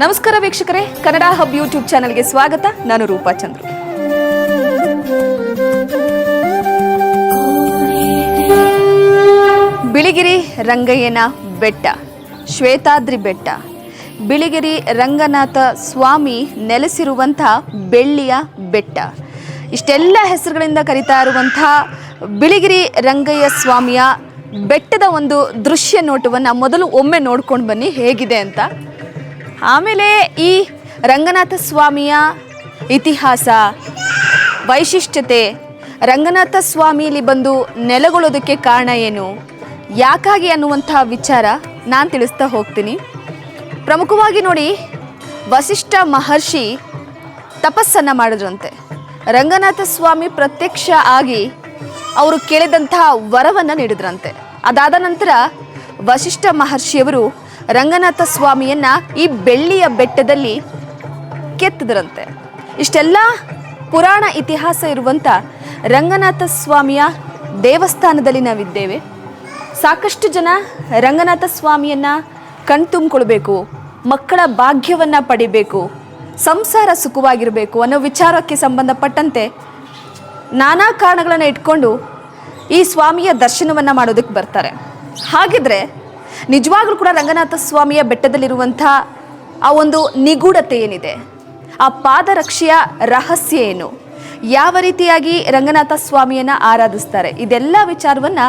ನಮಸ್ಕಾರ ವೀಕ್ಷಕರೇ, Kannada hub YouTube ಚಾನೆಲ್ಗೆ ಸ್ವಾಗತ. ನಾನು ರೂಪಾ ಚಂದ್ರು. ಬಿಳಿಗಿರಿ ರಂಗಯ್ಯನ ಬೆಟ್ಟ, ಶ್ವೇತಾದ್ರಿ ಬೆಟ್ಟ. ಬಿಳಿಗಿರಿ ರಂಗನಾಥ ಸ್ವಾಮಿ ನೆಲೆಸಿರುವಂಥ ಬೆಳ್ಳಿಯ ಬೆಟ್ಟ. ಇಷ್ಟೆಲ್ಲ ಹೆಸರುಗಳಿಂದ ಕರೀತಾ ಇರುವಂಥ ಬಿಳಿಗಿರಿ ರಂಗಯ್ಯ ಸ್ವಾಮಿಯ ಬೆಟ್ಟದ ಒಂದು ದೃಶ್ಯ ನೋಟವನ್ನು ಮೊದಲು ಒಮ್ಮೆ ನೋಡ್ಕೊಂಡು ಬನ್ನಿ, ಹೇಗಿದೆ ಅಂತ. ಆಮೇಲೆ ಈ ರಂಗನಾಥ ಸ್ವಾಮಿಯ ಇತಿಹಾಸ, ವೈಶಿಷ್ಟ್ಯತೆ, ರಂಗನಾಥ ಸ್ವಾಮಿಯಲ್ಲಿ ಬಂದು ನೆಲೆಗೊಳ್ಳೋದಕ್ಕೆ ಕಾರಣ ಏನು, ಯಾಕಾಗಿ ಅನ್ನುವಂತಹ ವಿಚಾರ ನಾನು ತಿಳಿಸ್ತಾ ಹೋಗ್ತೀನಿ. ಪ್ರಮುಖವಾಗಿ ನೋಡಿ, ವಸಿಷ್ಠ ಮಹರ್ಷಿ ತಪಸ್ಸನ್ನು ಮಾಡಿದ್ರಂತೆ. ರಂಗನಾಥ ಸ್ವಾಮಿ ಪ್ರತ್ಯಕ್ಷ ಆಗಿ ಅವರು ಕೇಳಿದಂತಹ ವರವನ್ನು ನೀಡಿದ್ರಂತೆ. ಅದಾದ ನಂತರ ವಸಿಷ್ಠ ಮಹರ್ಷಿಯವರು ರಂಗನಾಥ ಸ್ವಾಮಿಯನ್ನ ಈ ಬೆಳ್ಳಿಯ ಬೆಟ್ಟದಲ್ಲಿ ಕೆತ್ತಿದ್ರಂತೆ. ಇಷ್ಟೆಲ್ಲ ಪುರಾಣ ಇತಿಹಾಸ ಇರುವಂಥ ರಂಗನಾಥ ಸ್ವಾಮಿಯ ದೇವಸ್ಥಾನದಲ್ಲಿ ನಾವಿದ್ದೇವೆ. ಸಾಕಷ್ಟು ಜನ ರಂಗನಾಥ ಸ್ವಾಮಿಯನ್ನ ಕಣ್ತುಂಬಿಕೊಳ್ಬೇಕು, ಮಕ್ಕಳ ಭಾಗ್ಯವನ್ನ ಪಡಿಬೇಕು, ಸಂಸಾರ ಸುಖವಾಗಿರಬೇಕು ಅನ್ನೋ ವಿಚಾರಕ್ಕೆ ಸಂಬಂಧಪಟ್ಟಂತೆ ನಾನಾ ಕಾರಣಗಳನ್ನು ಇಟ್ಕೊಂಡು ಈ ಸ್ವಾಮಿಯ ದರ್ಶನವನ್ನು ಮಾಡೋದಕ್ಕೆ ಬರ್ತಾರೆ. ಹಾಗಿದ್ರೆ ನಿಜವಾಗ್ಲೂ ಕೂಡ ರಂಗನಾಥ ಸ್ವಾಮಿಯ ಬೆಟ್ಟದಲ್ಲಿರುವಂಥ ಆ ಒಂದು ನಿಗೂಢತೆ ಏನಿದೆ? ಆ ಪಾದರಕ್ಷೆಯ ರಹಸ್ಯ ಏನು? ಯಾವ ರೀತಿಯಾಗಿ ರಂಗನಾಥ ಸ್ವಾಮಿಯನ್ನು ಆರಾಧಿಸ್ತಾರೆ? ಇದೆಲ್ಲ ವಿಚಾರವನ್ನು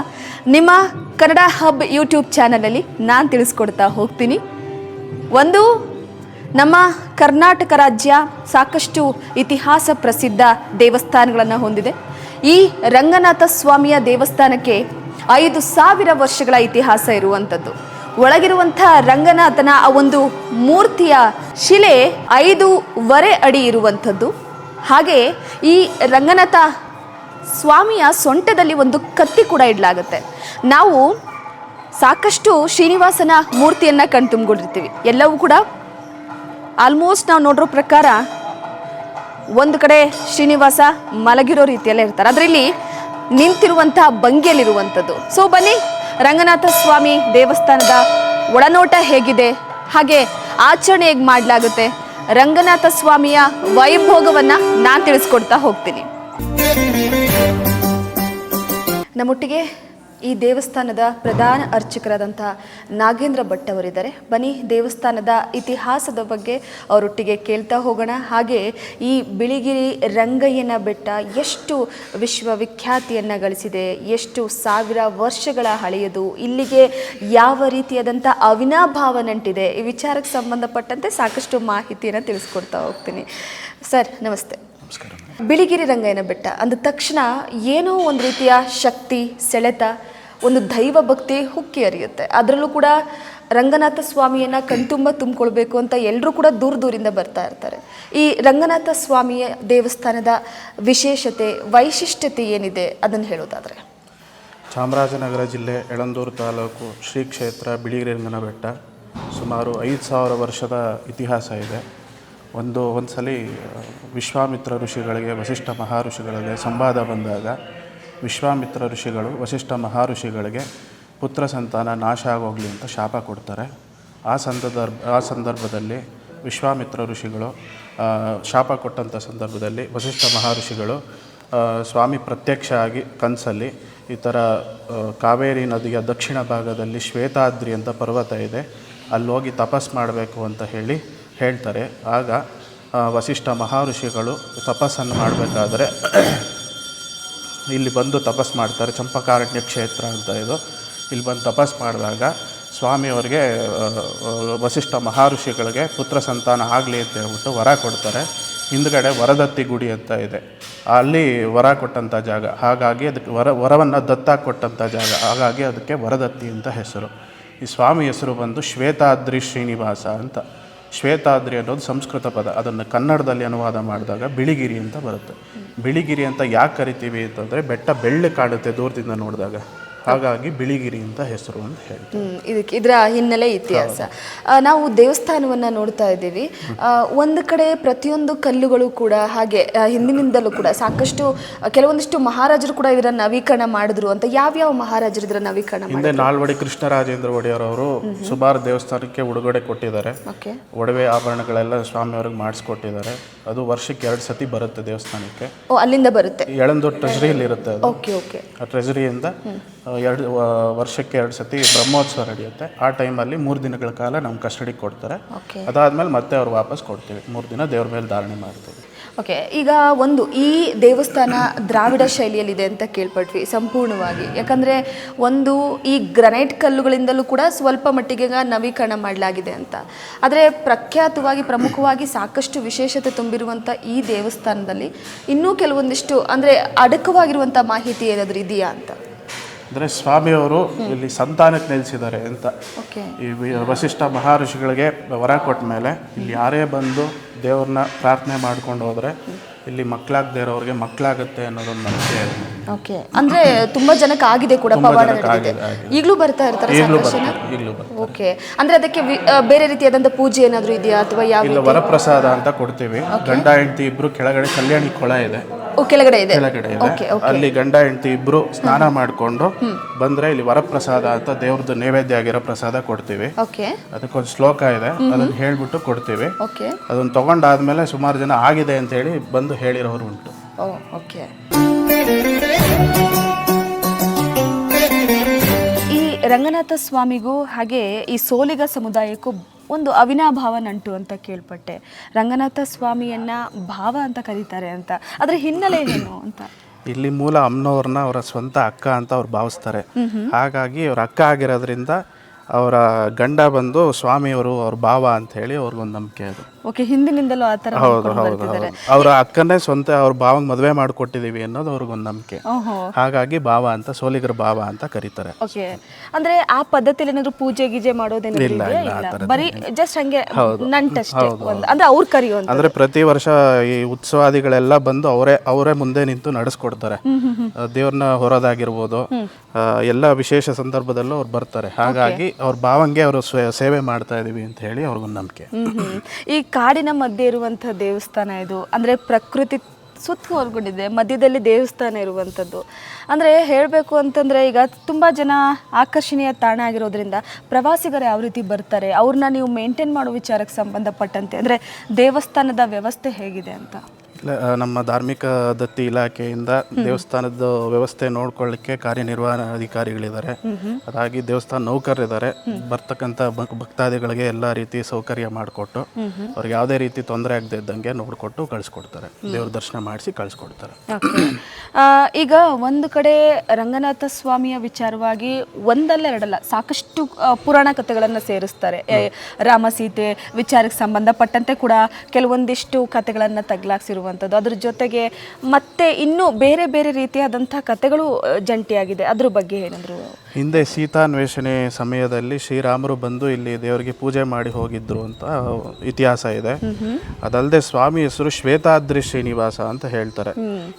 ನಿಮ್ಮ ಕನ್ನಡ ಹಬ್ ಯೂಟ್ಯೂಬ್ ಚಾನಲಲ್ಲಿ ನಾನು ತಿಳಿಸ್ಕೊಡ್ತಾ ಹೋಗ್ತೀನಿ. ಒಂದು, ನಮ್ಮ ಕರ್ನಾಟಕ ರಾಜ್ಯ ಸಾಕಷ್ಟು ಇತಿಹಾಸ ಪ್ರಸಿದ್ಧ ದೇವಸ್ಥಾನಗಳನ್ನು ಹೊಂದಿದೆ. ಈ ರಂಗನಾಥ ಸ್ವಾಮಿಯ ದೇವಸ್ಥಾನಕ್ಕೆ ಐದು ಸಾವಿರ ವರ್ಷಗಳ ಇತಿಹಾಸ ಇರುವಂಥದ್ದು. ಒಳಗಿರುವಂಥ ರಂಗನಾಥನ ಆ ಒಂದು ಮೂರ್ತಿಯ ಶಿಲೆ ಐದೂವರೆ ಅಡಿ ಇರುವಂಥದ್ದು. ಹಾಗೆ ಈ ರಂಗನಾಥ ಸ್ವಾಮಿಯ ಸೊಂಟದಲ್ಲಿ ಒಂದು ಕತ್ತಿ ಕೂಡ ಇಡಲಾಗುತ್ತೆ. ನಾವು ಸಾಕಷ್ಟು ಶ್ರೀನಿವಾಸನ ಮೂರ್ತಿಯನ್ನು ಕಣ್ತುಂಬಿಕೊಂಡಿರ್ತೀವಿ. ಎಲ್ಲವೂ ಕೂಡ ಆಲ್ಮೋಸ್ಟ್ ನಾವು ನೋಡಿರೋ ಪ್ರಕಾರ ಒಂದು ಕಡೆ ಶ್ರೀನಿವಾಸ ಮಲಗಿರೋ ರೀತಿಯಲ್ಲೇ ಇರ್ತಾರೆ. ಅದರಲ್ಲಿ ನಿಂತಿರುವಂತಹ ಭಂಗಿಯಲ್ಲಿರುವಂಥದ್ದು. ಸೊ ಬನ್ನಿ, ರಂಗನಾಥ ಸ್ವಾಮಿ ದೇವಸ್ಥಾನದ ಒಳನೋಟ ಹೇಗಿದೆ, ಹಾಗೆ ಆಚರಣೆ ಹೇಗೆ ಮಾಡಲಾಗುತ್ತೆ, ರಂಗನಾಥ ಸ್ವಾಮಿಯ ವೈಭೋಗವನ್ನು ನಾನು ತಿಳಿಸ್ಕೊಡ್ತಾ ಹೋಗ್ತೀನಿ. ನಮ್ಮೊಟ್ಟಿಗೆ ಈ ದೇವಸ್ಥಾನದ ಪ್ರಧಾನ ಅರ್ಚಕರಾದಂಥ ನಾಗೇಂದ್ರ ಭಟ್ ಅವರಿದ್ದಾರೆ. ಬನಿ ದೇವಸ್ಥಾನದ ಇತಿಹಾಸದ ಬಗ್ಗೆ ಅವರೊಟ್ಟಿಗೆ ಕೇಳ್ತಾ ಹೋಗೋಣ. ಹಾಗೆ ಈ ಬಿಳಿಗಿರಿ ರಂಗಯ್ಯನ ಬೆಟ್ಟ ಎಷ್ಟು ವಿಶ್ವವಿಖ್ಯಾತಿಯನ್ನು ಗಳಿಸಿದೆ ಎಷ್ಟು ಸಾವಿರ ವರ್ಷಗಳ ಹಳೆಯದು ಇಲ್ಲಿಗೆ ಯಾವ ರೀತಿಯಾದಂಥ ಅವಿನಾಭಾವ ನಂಟಿದೆ ಈ ವಿಚಾರಕ್ಕೆ ಸಂಬಂಧಪಟ್ಟಂತೆ ಸಾಕಷ್ಟು ಮಾಹಿತಿಯನ್ನು ತಿಳಿಸ್ಕೊಡ್ತಾ ಹೋಗ್ತೀನಿ. ಸರ್ ನಮಸ್ತೆ. ಬಿಳಿಗಿರಿ ರಂಗಯ್ಯನ ಬೆಟ್ಟ ಅಂದ ತಕ್ಷಣ ಏನೋ ಒಂದು ರೀತಿಯ ಶಕ್ತಿ ಸೆಳೆತ ಒಂದು ದೈವ ಭಕ್ತಿ ಹುಕ್ಕಿ ಹರಿಯುತ್ತೆ ಅದರಲ್ಲೂ ಕೂಡ ರಂಗನಾಥ ಸ್ವಾಮಿಯನ್ನು ಕಣ್ತುಂಬ ತುಂಬಿಕೊಳ್ಬೇಕು ಅಂತ ಎಲ್ಲರೂ ಕೂಡ ದೂರ ದೂರಿಂದ ಬರ್ತಾ ಇರ್ತಾರೆ. ಈ ರಂಗನಾಥ ಸ್ವಾಮಿಯ ದೇವಸ್ಥಾನದ ವಿಶೇಷತೆ, ವೈಶಿಷ್ಟ್ಯತೆ ಏನಿದೆ ಅದನ್ನು ಹೇಳೋದಾದರೆ? ಚಾಮರಾಜನಗರ ಜಿಲ್ಲೆ ಎಳಂದೂರು ತಾಲೂಕು ಶ್ರೀ ಕ್ಷೇತ್ರ ಬಿಳಿಗಿರಿರಂಗನ ಬೆಟ್ಟ ಸುಮಾರು ಐದು ಸಾವಿರ ವರ್ಷದ ಇತಿಹಾಸ ಇದೆ. ಒಂದು ಒಂದು ಸಲ ವಿಶ್ವಾಮಿತ್ರ ಋಷಿಗಳಿಗೆ, ವಸಿಷ್ಠ ಮಹಾಋಷಿಗಳಿಗೆ ಸಂವಾದ ಬಂದಾಗ ವಿಶ್ವಾಮಿತ್ರ ಋಷಿಗಳು ವಸಿಷ್ಠ ಮಹಾಋಷಿಗಳಿಗೆ ಪುತ್ರ ಸಂತಾನ ನಾಶ ಆಗೋಗಲಿ ಅಂತ ಶಾಪ ಕೊಡ್ತಾರೆ. ಆ ಸಂದರ್ಭ ಆ ಸಂದರ್ಭದಲ್ಲಿ ವಿಶ್ವಾಮಿತ್ರ ಋಷಿಗಳು ಶಾಪ ಕೊಟ್ಟಂಥ ಸಂದರ್ಭದಲ್ಲಿ ವಸಿಷ್ಠ ಆ, ಸ್ವಾಮಿ ಪ್ರತ್ಯಕ್ಷ ಆಗಿ ಕನಸಲ್ಲಿ ಈ ಥರ ಕಾವೇರಿ ನದಿಯ ದಕ್ಷಿಣ ಭಾಗದಲ್ಲಿ ಶ್ವೇತಾದ್ರಿ ಅಂತ ಪರ್ವತ ಇದೆ ಅಲ್ಲಿ ಹೋಗಿ ತಪಸ್ ಮಾಡಬೇಕು ಅಂತ ಹೇಳಿ ಹೇಳ್ತಾರೆ. ಆಗ ವಸಿಷ್ಠ ಮಹರ್ಷಿಗಳು ತಪಸ್ಸನ್ನು ಮಾಡಬೇಕಾದ್ರೆ ಇಲ್ಲಿ ಬಂದು ತಪಸ್ ಮಾಡ್ತಾರೆ. ಚಂಪಕಾರಣ್ಯ ಕ್ಷೇತ್ರ ಅಂತ ಇದು. ಇಲ್ಲಿ ಬಂದು ತಪಸ್ ಮಾಡಿದಾಗ ಸ್ವಾಮಿಯವರಿಗೆ ವಸಿಷ್ಠ ಮಹರ್ಷಿಗಳಿಗೆ ಪುತ್ರ ಸಂತಾನ ಆಗಲಿ ಅಂತ ಹೇಳ್ಬಿಟ್ಟು ವರ ಕೊಡ್ತಾರೆ. ಹಿಂದ್ಗಡೆ ವರದತ್ತಿ ಗುಡಿ ಅಂತ ಇದೆ. ಅಲ್ಲಿ ವರ ಕೊಟ್ಟಂಥ ಜಾಗ. ಹಾಗಾಗಿ ಅದಕ್ಕೆ ವರ, ವರವನ್ನು ದತ್ತ ಕೊಟ್ಟಂಥ ಜಾಗ. ಹಾಗಾಗಿ ಅದಕ್ಕೆ ವರದತ್ತಿ ಅಂತ ಹೆಸರು. ಈ ಸ್ವಾಮಿ ಹೆಸರು ಬಂದು ಶ್ವೇತಾದ್ರಿ ಶ್ರೀನಿವಾಸ ಅಂತ. ಶ್ವೇತಾದ್ರಿ ಅನ್ನೋದು ಸಂಸ್ಕೃತ ಪದ. ಅದನ್ನು ಕನ್ನಡದಲ್ಲಿ ಅನುವಾದ ಮಾಡಿದಾಗ ಬಿಳಿಗಿರಿ ಅಂತ ಬರುತ್ತೆ. ಬಿಳಿಗಿರಿ ಅಂತ ಯಾಕೆ ಕರಿತೀವಿ ಅಂತಂದರೆ ಬೆಟ್ಟ ಬೆಳ್ಳಿ ಕಾಡುತ್ತೆ ದೂರದಿಂದ ನೋಡಿದಾಗ. ಹಾಗಾಗಿ ಬಿಳಿಗಿರಿ ಅಂತ ಹೆಸರು ಅಂತ ಹ್ಮ್, ಇದಕ್ಕೆ ಇದರ ಹಿನ್ನೆಲೆ ಇತಿಹಾಸ. ನಾವು ದೇವಸ್ಥಾನವನ್ನ ನೋಡ್ತಾ ಇದ್ದೀವಿ. ಒಂದು ಕಡೆ ಪ್ರತಿಯೊಂದು ಕಲ್ಲುಗಳು ಕೂಡ ಹಾಗೆ ಹಿಂದಿನಿಂದಲೂ ಕೂಡ ಸಾಕಷ್ಟು ಕೆಲವೊಂದಿಷ್ಟು ಮಹಾರಾಜರು ಕೂಡ ಇದರ ನವೀಕರಣ ಮಾಡಿದ್ರು ಅಂತ. ಯಾವ್ಯಾವ ಮಹಾರಾಜರು ಇದರ ನವೀಕರಣ ಮಾಡಿದ್ರು? ಹಿಂದೆ ನಾಲ್ವಡಿ ಕೃಷ್ಣರಾಜೇಂದ್ರ ಒಡೆಯರ್ ಅವರು ಸುಮಾರು ದೇವಸ್ಥಾನಕ್ಕೆ ಉಡುಗೊಡೆ ಕೊಟ್ಟಿದ್ದಾರೆ. ಓಕೆ. ಒಡವೆ ಆಭರಣಗಳೆಲ್ಲ ಸ್ವಾಮಿಯವ್ರಿಗೆ ಮಾಡಿಸ್ಕೊಟ್ಟಿದ್ದಾರೆ. ಅದು ವರ್ಷಕ್ಕೆ ಎರಡು ಸತಿ ಬರುತ್ತೆ ದೇವಸ್ಥಾನಕ್ಕೆ. ಓ ಅಲ್ಲಿಂದ ಬರುತ್ತೆ? ಎಳಂದೂರು ಟ್ರೆಜರಿಯಲ್ಲಿ ಇರುತ್ತೆ ಅದು. ಎರಡು ವರ್ಷಕ್ಕೆ ಎರಡು ಸತಿ ಬ್ರಹ್ಮೋತ್ಸವ ನಡೆಯುತ್ತೆ. ಆ ಟೈಮಲ್ಲಿ ಮೂರು ದಿನಗಳ ಕಾಲ ನಮ್ಮ ಕಸ್ಟಡಿ ಕೊಡ್ತಾರೆ. ಅದಾದ್ಮೇಲೆ ಮತ್ತೆ ಅವ್ರು ವಾಪಸ್ ಕೊಡ್ತೀವಿ. ಮೂರು ದಿನ ದೇವ್ರ ಮೇಲೆ ಧಾರಣೆ ಮಾಡ್ತೀವಿ. ಓಕೆ ಈಗ ಒಂದು ಈ ದೇವಸ್ಥಾನ ದ್ರಾವಿಡ ಶೈಲಿಯಲ್ಲಿದೆ ಅಂತ ಕೇಳ್ಪಟ್ವಿ ಸಂಪೂರ್ಣವಾಗಿ. ಯಾಕಂದರೆ ಒಂದು ಈ ಗ್ರನೈಟ್ ಕಲ್ಲುಗಳಿಂದಲೂ ಕೂಡ ಸ್ವಲ್ಪ ಮಟ್ಟಿಗೆ ನವೀಕರಣ ಮಾಡಲಾಗಿದೆ ಅಂತ. ಆದರೆ ಪ್ರಖ್ಯಾತವಾಗಿ ಪ್ರಮುಖವಾಗಿ ಸಾಕಷ್ಟು ವಿಶೇಷತೆ ತುಂಬಿರುವಂಥ ಈ ದೇವಸ್ಥಾನದಲ್ಲಿ ಇನ್ನೂ ಕೆಲವೊಂದಿಷ್ಟು ಅಂದರೆ ಅಡಕವಾಗಿರುವಂಥ ಮಾಹಿತಿ ಏನಾದರೂ ಇದೆಯಾ ಅಂತ? ಅಂದರೆ ಸ್ವಾಮಿಯವರು ಇಲ್ಲಿ ಸಂತಾನಕ್ಕೆ ನೆಲೆಸಿದ್ದಾರೆ ಅಂತ. ಓಕೆ ಈ ವಸಿಷ್ಠ ಮಹರ್ಷಿಗಳಿಗೆ ವರ ಕೊಟ್ಟ ಮೇಲೆ ಇಲ್ಲಿ ಯಾರೇ ಬಂದು ದೇವ್ರನ್ನ ಪ್ರಾರ್ಥನೆ ಮಾಡ್ಕೊಂಡು ಹೋದರೆ ಇಲ್ಲಿ ಮಕ್ಕಳಾಗದೇ ಇರೋರಿಗೆ ಮಕ್ಕಳಾಗುತ್ತೆ ಅನ್ನೋದೊಂದು ನಂಬಿಕೆ ಇದೆ. ಓಕೆ ಅಂದ್ರೆ ತುಂಬಾ ಜನಕ್ಕೆ ಆಗಿದೆ ಕೂಡ ಪವಾಡ ನಡೆದಿದೆ. ಈಗಲೂ ಬರ್ತಾ ಇರ್ತಾರೆ ಓಕೆ ಅಂದ್ರೆ ಅದಕ್ಕೆ ಬೇರೆ ರೀತಿಯಾದಂತ ಪೂಜೆ ಏನಾದರೂ ಇದೆಯಾ ಅಥವಾ ಯಾವ ಇಲ್ಲ ವರಪ್ರಸಾದ ಅಂತ ಕೊಡ್ತೀವಿ. ಗಂಡ ಹೆಂಡತಿ ಇಬ್ರು ಕೆಳಗಡೆ ಕಲ್ಯಾಣಿ ಕೊಳ ಇದೆ. ಕೆಳಗಡೆ ಇದೆ. ಕೆಳಗಡೆ ಇದೆ. ಅಲ್ಲಿ ಗಂಡ ಹೆಂಡತಿ ಇಬ್ರು ಸ್ನಾನ ಮಾಡಿಕೊಂಡು ಬಂದ್ರೆ ಇಲ್ಲಿ ವರಪ್ರಸಾದ ಅಂತ ದೇವ್ರದ್ದು ನೈವೇದ್ಯ ಆಗಿರೋ ಪ್ರಸಾದ ಕೊಡ್ತೀವಿ. ಓಕೆ. ಅದಕ್ಕೊಂದು ಶ್ಲೋಕ ಇದೆ. ಅದನ್ನ ಹೇಳ್ಬಿಟ್ಟು ಕೊಡ್ತೀವಿ. ಓಕೆ. ಅದನ್ನ ತಗೊಂಡಾದ್ಮೇಲೆ ಸುಮಾರು ಜನ ಆಗಿದೆ ಅಂತ ಹೇಳಿ ಬಂದು ಹೇಳಿರೋರು ಉಂಟು. ಓಕೆ. ಈ ರಂಗನಾಥ ಸ್ವಾಮಿಗೂ ಹಾಗೆ ಈ ಸೋಲಿಗ ಸಮುದಾಯಕ್ಕೂ ಒಂದು ಅವಿನಾಭಾವ ನಂಟು ಅಂತ ಕೇಳ್ಪಟ್ಟೆ. ರಂಗನಾಥ ಸ್ವಾಮಿಯನ್ನ ಭಾವ ಅಂತ ಕರೀತಾರೆ ಅಂತ. ಅದ್ರ ಹಿನ್ನೆಲೆ ಏನು ಅಂತ? ಇಲ್ಲಿ ಮೂಲ ಅಮ್ಮನವ್ರನ್ನ ಅವರ ಸ್ವಂತ ಅಕ್ಕ ಅಂತ ಅವ್ರು ಭಾವಿಸ್ತಾರೆ. ಹಾಗಾಗಿ ಅವ್ರ ಅಕ್ಕ ಆಗಿರೋದ್ರಿಂದ ಅವರ ಗಂಡ ಬಂದು ಸ್ವಾಮಿಯವರು ಅವ್ರ ಬಾವ ಅಂತ ಹೇಳಿ ಅವ್ರಿಗೊಂದು ನಂಬಿಕೆ ಅದು. ಓಕೆ ಹಿಂದಿನಿಂದಲೂ ಆ ಥರ ಹೌದು ಹೌದು ಹೌದು. ಅವ್ರ ಅಕ್ಕನೇ ಸ್ವಂತ ಅವ್ರ ಭಾವಂಗ್ ಮದುವೆ ಮಾಡಿಕೊಟ್ಟಿದೀವಿ ಅನ್ನೋದು ಅವ್ರಿಗೊಂದು ನಂಬಿಕೆ. ಹಾಗಾಗಿ ಬಾವ ಅಂತ ಸೋಲಿಗರ ಬಾವ ಅಂತ ಕರೀತಾರೆ. ಓಕೆ ಅಂದ್ರೆ ಆ ಪದ್ಧತಿಯಲ್ಲಿ ಏನಾದ್ರು ಪೂಜೆ ಗೀಜೆ ಮಾಡೋದೇನಿಲ್ಲ ಇಲ್ಲ, ಇಲ್ಲ, ಆ ಥರದ್ದು ಬರೀ ಜಸ್ಟ್ ಹಂಗೆ ನಂಟಷ್ಟೇ ಒಂದು ಅಂದ್ರೆ ಅವ್ರು ಕರೆಯುವಂತ ಅಂದ್ರೆ ಪ್ರತಿ ವರ್ಷ ಈ ಉತ್ಸವಾದಿಗಳೆಲ್ಲ ಬಂದು ಅವರೇ ಅವರೇ ಮುಂದೆ ನಿಂತು ನಡೆಸ್ಕೊಡ್ತಾರೆ. ದೇವ್ರನ್ನ ಹೊರೋದಾಗಿರ್ಬೋದು. ಆ, ಎಲ್ಲ ವಿಶೇಷ ಸಂದರ್ಭದಲ್ಲೂ ಅವ್ರು ಬರ್ತಾರೆ. ಹಾಗಾಗಿ ಅವ್ರ ಭಾವಂಗೆ ಅವರು ಸೇವೆ ಮಾಡ್ತಾ ಇದೀವಿ ಅಂತ ಹೇಳಿ ಅವ್ರಿಗೊಂದು ನಂಬಿಕೆ. ಈ ಕಾಡಿನ ಮಧ್ಯೆ ಇರುವಂತ ದೇವಸ್ಥಾನ ಇದು, ಅಂದ್ರೆ ಪ್ರಕೃತಿ ಸುತ್ತುವರ್ಕೊಂಡಿದೆ ಮಧ್ಯದಲ್ಲಿ ದೇವಸ್ಥಾನ ಇರುವಂಥದ್ದು. ಅಂದರೆ ಹೇಳಬೇಕು ಅಂತಂದರೆ ಈಗ ತುಂಬ ಜನ ಆಕರ್ಷಣೀಯ ತಾಣ ಆಗಿರೋದ್ರಿಂದ ಪ್ರವಾಸಿಗರು ಯಾವ ರೀತಿ ಬರ್ತಾರೆ, ಅವ್ರನ್ನ ನೀವು ಮೇಂಟೈನ್ ಮಾಡೋ ವಿಚಾರಕ್ಕೆ ಸಂಬಂಧಪಟ್ಟಂತೆ, ಅಂದರೆ ದೇವಸ್ಥಾನದ ವ್ಯವಸ್ಥೆ ಹೇಗಿದೆ ಅಂತ? ನಮ್ಮ ಧಾರ್ಮಿಕ ದತ್ತಿ ಇಲಾಖೆಯಿಂದ ದೇವಸ್ಥಾನದ ವ್ಯವಸ್ಥೆ ನೋಡ್ಕೊಳ್ಳಿಕ್ಕೆ ಕಾರ್ಯನಿರ್ವಹಣಾಧಿಕಾರಿಗಳಿದ್ದಾರೆ. ಅದಾಗಿ ದೇವಸ್ಥಾನ ನೌಕರರಿದ್ದಾರೆ. ಬರ್ತಕ್ಕಂಥ ಭಕ್ತಾದಿಗಳಿಗೆ ಎಲ್ಲ ರೀತಿ ಸೌಕರ್ಯ ಮಾಡಿಕೊಟ್ಟು ಅವ್ರಿಗೆ ಯಾವುದೇ ರೀತಿ ತೊಂದರೆ ಆಗದೆ ಇದ್ದಂಗೆ ನೋಡಿಕೊಟ್ಟು ಕಳಿಸ್ಕೊಡ್ತಾರೆ. ದೇವ್ರ ದರ್ಶನ ಮಾಡಿಸಿ ಕಳಿಸ್ಕೊಡ್ತಾರೆ. ಆ, ಈಗ ಒಂದು ಕಡೆ ರಂಗನಾಥ ಸ್ವಾಮಿಯ ವಿಚಾರವಾಗಿ ಒಂದಲ್ಲ ಎರಡಲ್ಲ ಸಾಕಷ್ಟು ಪುರಾಣ ಕಥೆಗಳನ್ನು ಸೇರಿಸ್ತಾರೆ. ರಾಮ ಸೀತೆ ವಿಚಾರಕ್ಕೆ ಸಂಬಂಧಪಟ್ಟಂತೆ ಕೂಡ ಕೆಲವೊಂದಿಷ್ಟು ಕಥೆಗಳನ್ನು ತಗ್ಲಾಕ್ಸಿರುವಂಥದ್ದು ಅದ್ರ ಜೊತೆಗೆ ಮತ್ತೆ ಇನ್ನೂ ಬೇರೆ ಬೇರೆ ರೀತಿಯಾದಂಥ ಕಥೆಗಳು ಆ, ಜಂಟಿಯಾಗಿದೆ. ಅದ್ರ ಬಗ್ಗೆ ಏನಾದ್ರು ಹಿಂದೆ ಸೀತಾನ್ವೇಷಣೆ ಸಮಯದಲ್ಲಿ ಶ್ರೀರಾಮರು ಬಂದು ಇಲ್ಲಿ ದೇವರಿಗೆ ಪೂಜೆ ಮಾಡಿ ಹೋಗಿದ್ರು ಅಂತ ಇತಿಹಾಸ ಇದೆ. ಅದಲ್ಲದೆ ಸ್ವಾಮಿ ಹೆಸರು ಶ್ವೇತಾದ್ರಿ ಶ್ರೀನಿವಾಸ ಅಂತ ಹೇಳ್ತಾರೆ.